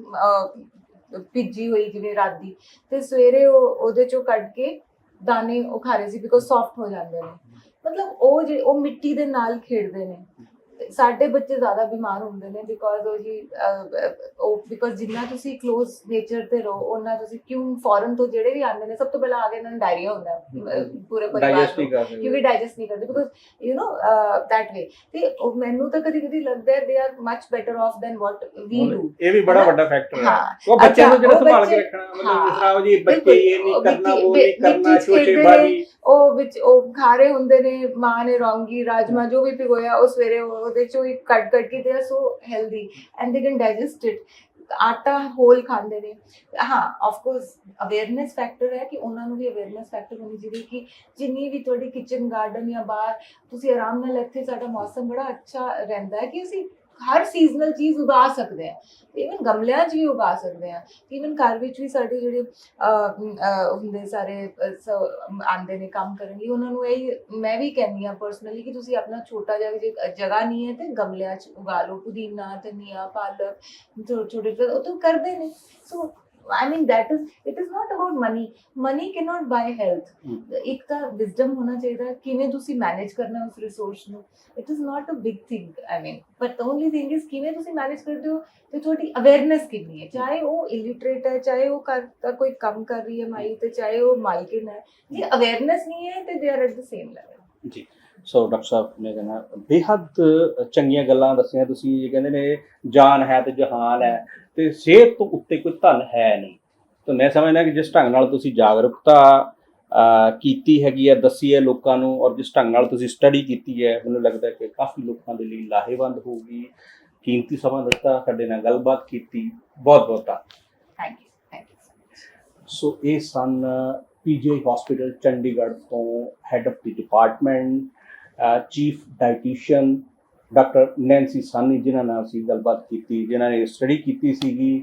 Speaker 2: ਭਿੱਜੀ ਹੋਈ ਜਿਵੇਂ ਰਾਤ। ਦੀ ਤੇ ਸਵੇਰੇ ਉਹ ਉਹਦੇ ਚੋਂ ਕੱਢ ਕੇ ਦਾਣੇ ਰਹੇ ਸੀ ਬਿਕੋਜ਼ ਸੌਫਟ ਹੋ ਜਾਂਦੇ ਨੇ। ਮਤਲਬ ਉਹ ਜੇ ਉਹ ਮਿੱਟੀ ਦੇ ਨਾਲ ਖੇਡਦੇ ਨੇ। ਸਾਡੇ ਬੱਚੇ ਜ਼ਿਆਦਾ ਬਿਮਾਰ ਹੁੰਦੇ ਨੇ ਬਿਕੋਜ਼ ਉਹ ਜੀ ਉਹ ਬਿਕੋਜ਼ ਜਿੰਨਾ ਤੁਸੀਂ ক্লোਜ਼ ਨੇਚਰ ਤੇ ਰਹੋ ਉਹਨਾਂ ਤੁਸੀਂ ਕਿਉਂ ਫੋਰਨ ਤੋਂ ਜਿਹੜੇ ਵੀ ਆਉਂਦੇ ਨੇ ਸਭ ਤੋਂ ਪਹਿਲਾਂ ਆ ਕੇ ਇਹਨਾਂ ਨੂੰ ਡਾਇਰੀਆ ਹੁੰਦਾ ਪੂਰੇ ਪਰਿਵਾਰ ਨੂੰ ਕਿਉਂਕਿ ਡਾਈਜੈਸਟ ਨਹੀਂ ਕਰਦੇ because you know that way ਤੇ ਮੈਨੂੰ ਤਾਂ ਕਦੀ ਕਦੀ ਲੱਗਦਾ ਹੈ they are much better off than what we do
Speaker 1: ਇਹ ਵੀ ਬੜਾ ਵੱਡਾ ਫੈਕਟਰ ਹੈ। ਉਹ ਬੱਚਿਆਂ ਨੂੰ ਜਿਹੜਾ ਸੰਭਾਲ ਕੇ ਰੱਖਣਾ ਮਤਲਬ ਇਸਰਾਵ ਜੀ ਬੱਚੇ ਇਹ ਨਹੀਂ ਕਰਨਾ ਉਹ ਨਹੀਂ ਕਰਨਾ ਛੋਟੇ ਬਾਰੀ
Speaker 2: ਉਹ ਵਿੱਚ ਉਹ ਖਾ ਰਹੇ ਹੁੰਦੇ ਨੇ ਮਾਂ ਨੇ ਰੌਂਗੀ ਰਾਜਮਾ ਜੋ ਵੀ ਪਿਗੋਇਆ ਉਹ ਸਵੇਰੇ ਉਹਦੇ ਉਹਦੇ ਚੋਂ ਹੀ ਕੱਟ ਕੱਟ ਕੇ they are so healthy and they can digest it ਆਟਾ ਹੋਲ ਖਾਂਦੇ ਨੇ। ਹਾਂ ਆਫ ਕੋਰਸ ਅਵੇਅਰਨੈਸ ਫੈਕਟਰ ਹੈ ਕਿ ਉਹਨਾਂ ਨੂੰ ਵੀ ਅਵੇਅਰਨੈਸ ਫੈਕਟਰ ਹੋਣੀ ਚਾਹੀਦੀ ਕਿ ਜਿੰਨੀ ਵੀ ਤੁਹਾਡੀ ਕਿਚਨ ਗਾਰਡਨ ਜਾਂ ਬਾਹਰ ਤੁਸੀਂ ਆਰਾਮ ਨਾਲ ਇੱਥੇ ਸਾਡਾ ਮੌਸਮ ਬੜਾ ਅੱਛਾ ਰਹਿੰਦਾ ਹੈ ਕਿ ਅਸੀਂ ਹਰ ਸੀਜ਼ਨਲ ਚੀਜ਼ ਉਗਾ ਸਕਦੇ ਆ। ਇਵਨ ਗਮਲਿਆਂ 'ਚ ਵੀ ਉਗਾ ਸਕਦੇ ਆ। ਇਵਨ ਘਰ ਵਿੱਚ ਵੀ ਸਾਡੇ ਜਿਹੜੇ ਹੁੰਦੇ ਸਾਰੇ ਅਹ, ਆਉਂਦੇ ਨੇ ਕੰਮ ਕਰਨ ਲਈ ਉਹਨਾਂ ਨੂੰ ਇਹ ਮੈਂ ਵੀ ਕਹਿੰਦੀ ਆ ਪਰਸਨਲੀ ਕਿ ਤੁਸੀਂ ਆਪਣਾ ਛੋਟਾ ਜਿਹਾ ਜੇ ਜਗ੍ਹਾ ਨਹੀਂ ਹੈ ਤੇ ਗਮਲਿਆਂ 'ਚ ਉਗਾ ਲਓ। ਪੁਦੀਨਾ ਧਨੀਆ ਪਾਲਕ ਛੋਟੇ ਛੋਟੇ ਉਹ ਤਾਂ ਕਰਦੇ ਨੇ। So I mean that is it is not about money. Money cannot buy health। ਇੱਕ ਤਾਂ ਵਿਜ਼ਡਮ ਹੋਣਾ ਚਾਹੀਦਾ ਕਿਵੇਂ ਤੁਸੀਂ ਮੈਨੇਜ ਕਰਨਾ ਉਸ ਰਿਸੋਰਸ ਨੂੰ it is not a big thing I mean but only thing is ਕਿਵੇਂ ਤੁਸੀਂ ਮੈਨੇਜ ਕਰਦੇ ਹੋ ਤੇ ਤੁਹਾਡੀ ਅਵੇਅਰਨੈਸ ਕਿੰਨੀ ਹੈ ਚਾਹੇ ਉਹ ਇਲਿਟਰੇਟ ਹੈ ਚਾਹੇ ਉਹ ਘਰ ਦਾ ਕੋਈ ਕੰਮ ਕਰ ਰਹੀ ਹੈ ਮਾਈ ਤੇ ਚਾਹੇ ਉਹ ਮਾਲਕਿਨ ਹੈ ਜੇ ਅਵੇਅਰਨੈਸ ਨਹੀਂ ਹੈ ਤੇ they are at the same level
Speaker 1: ਜੀ ਸੋ ਡਾਕਟਰ ਸਾਹਿਬ ਨੇ ਕਹਿੰਦਾ ਬੇਹੱਦ ਚੰਗੀਆਂ ਗੱਲਾਂ ਦੱਸੀਆਂ ਤੁਸੀਂ ਇਹ ਕਹਿੰਦੇ ਨੇ ਜਾਨ ਹੈ ਤੇ ਜਹਾਨ ਹੈ ਤੇ ਸਿਹਤ ਤੋਂ ਉੱਤੇ ਕੋਈ ਧਨ ਹੈ ਨਹੀਂ। ਤਾਂ ਮੈਂ ਸਮਝਦਾ ਕਿ ਜਿਸ ਢੰਗ ਨਾਲ ਤੁਸੀਂ ਜਾਗਰੂਕਤਾ ਕੀਤੀ ਹੈਗੀ ਹੈ ਦੱਸੀ ਹੈ ਲੋਕਾਂ ਨੂੰ ਔਰ ਜਿਸ ਢੰਗ ਨਾਲ ਤੁਸੀਂ ਸਟੱਡੀ ਕੀਤੀ ਹੈ ਮੈਨੂੰ ਲੱਗਦਾ ਕਿ ਕਾਫੀ ਲੋਕਾਂ ਦੇ ਲਈ ਲਾਹੇਵੰਦ ਹੋਊਗੀ। ਕੀਮਤੀ ਸਮਾਂ ਦਿੱਤਾ ਸਾਡੇ ਨਾਲ ਗੱਲਬਾਤ ਕੀਤੀ। ਬਹੁਤ ਬਹੁਤ ਧੰਨਵਾਦ
Speaker 2: thank you thank you
Speaker 1: so ਇਹ ਸਨ ਪੀਜੀਆਈ ਹਸਪੀਟਲ ਚੰਡੀਗੜ੍ਹ ਤੋਂ head of the department chief dietitian doctor Nancy Sani, ਜਿਨ੍ਹਾਂ ਨਾਲ ਅਸੀਂ ਗੱਲਬਾਤ ਕੀਤੀ, ਜਿਨ੍ਹਾਂ ਨੇ ਸਟੱਡੀ ਕੀਤੀ ਸੀਗੀ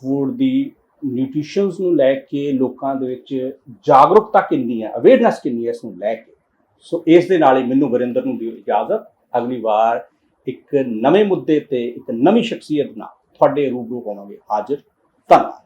Speaker 1: ਫੂਡ ਦੀ ਨਿਊਟ੍ਰੀਸ਼ਨਸ ਨੂੰ ਲੈ ਕੇ ਲੋਕਾਂ ਦੇ ਵਿੱਚ ਜਾਗਰੂਕਤਾ ਕਿੰਨੀ ਹੈ ਅਵੇਅਰਨੈਸ ਕਿੰਨੀ ਹੈ ਇਸ ਨੂੰ ਲੈ ਕੇ। ਸੋ ਇਸ ਦੇ ਨਾਲ ਹੀ ਮੈਨੂੰ ਵਰਿੰਦਰ ਨੂੰ ਦਿਓ ਇਜਾਜ਼ਤ। ਅਗਲੀ ਵਾਰ ਇੱਕ ਨਵੇਂ ਮੁੱਦੇ ਤੇ ਇੱਕ ਨਵੀਂ ਸ਼ਖਸੀਅਤ ਨਾਲ ਤੁਹਾਡੇ ਰੂਬਰੂ ਹੋਵਾਂਗੇ। ਹਾਜ਼ਰ। ਧੰਨਵਾਦ।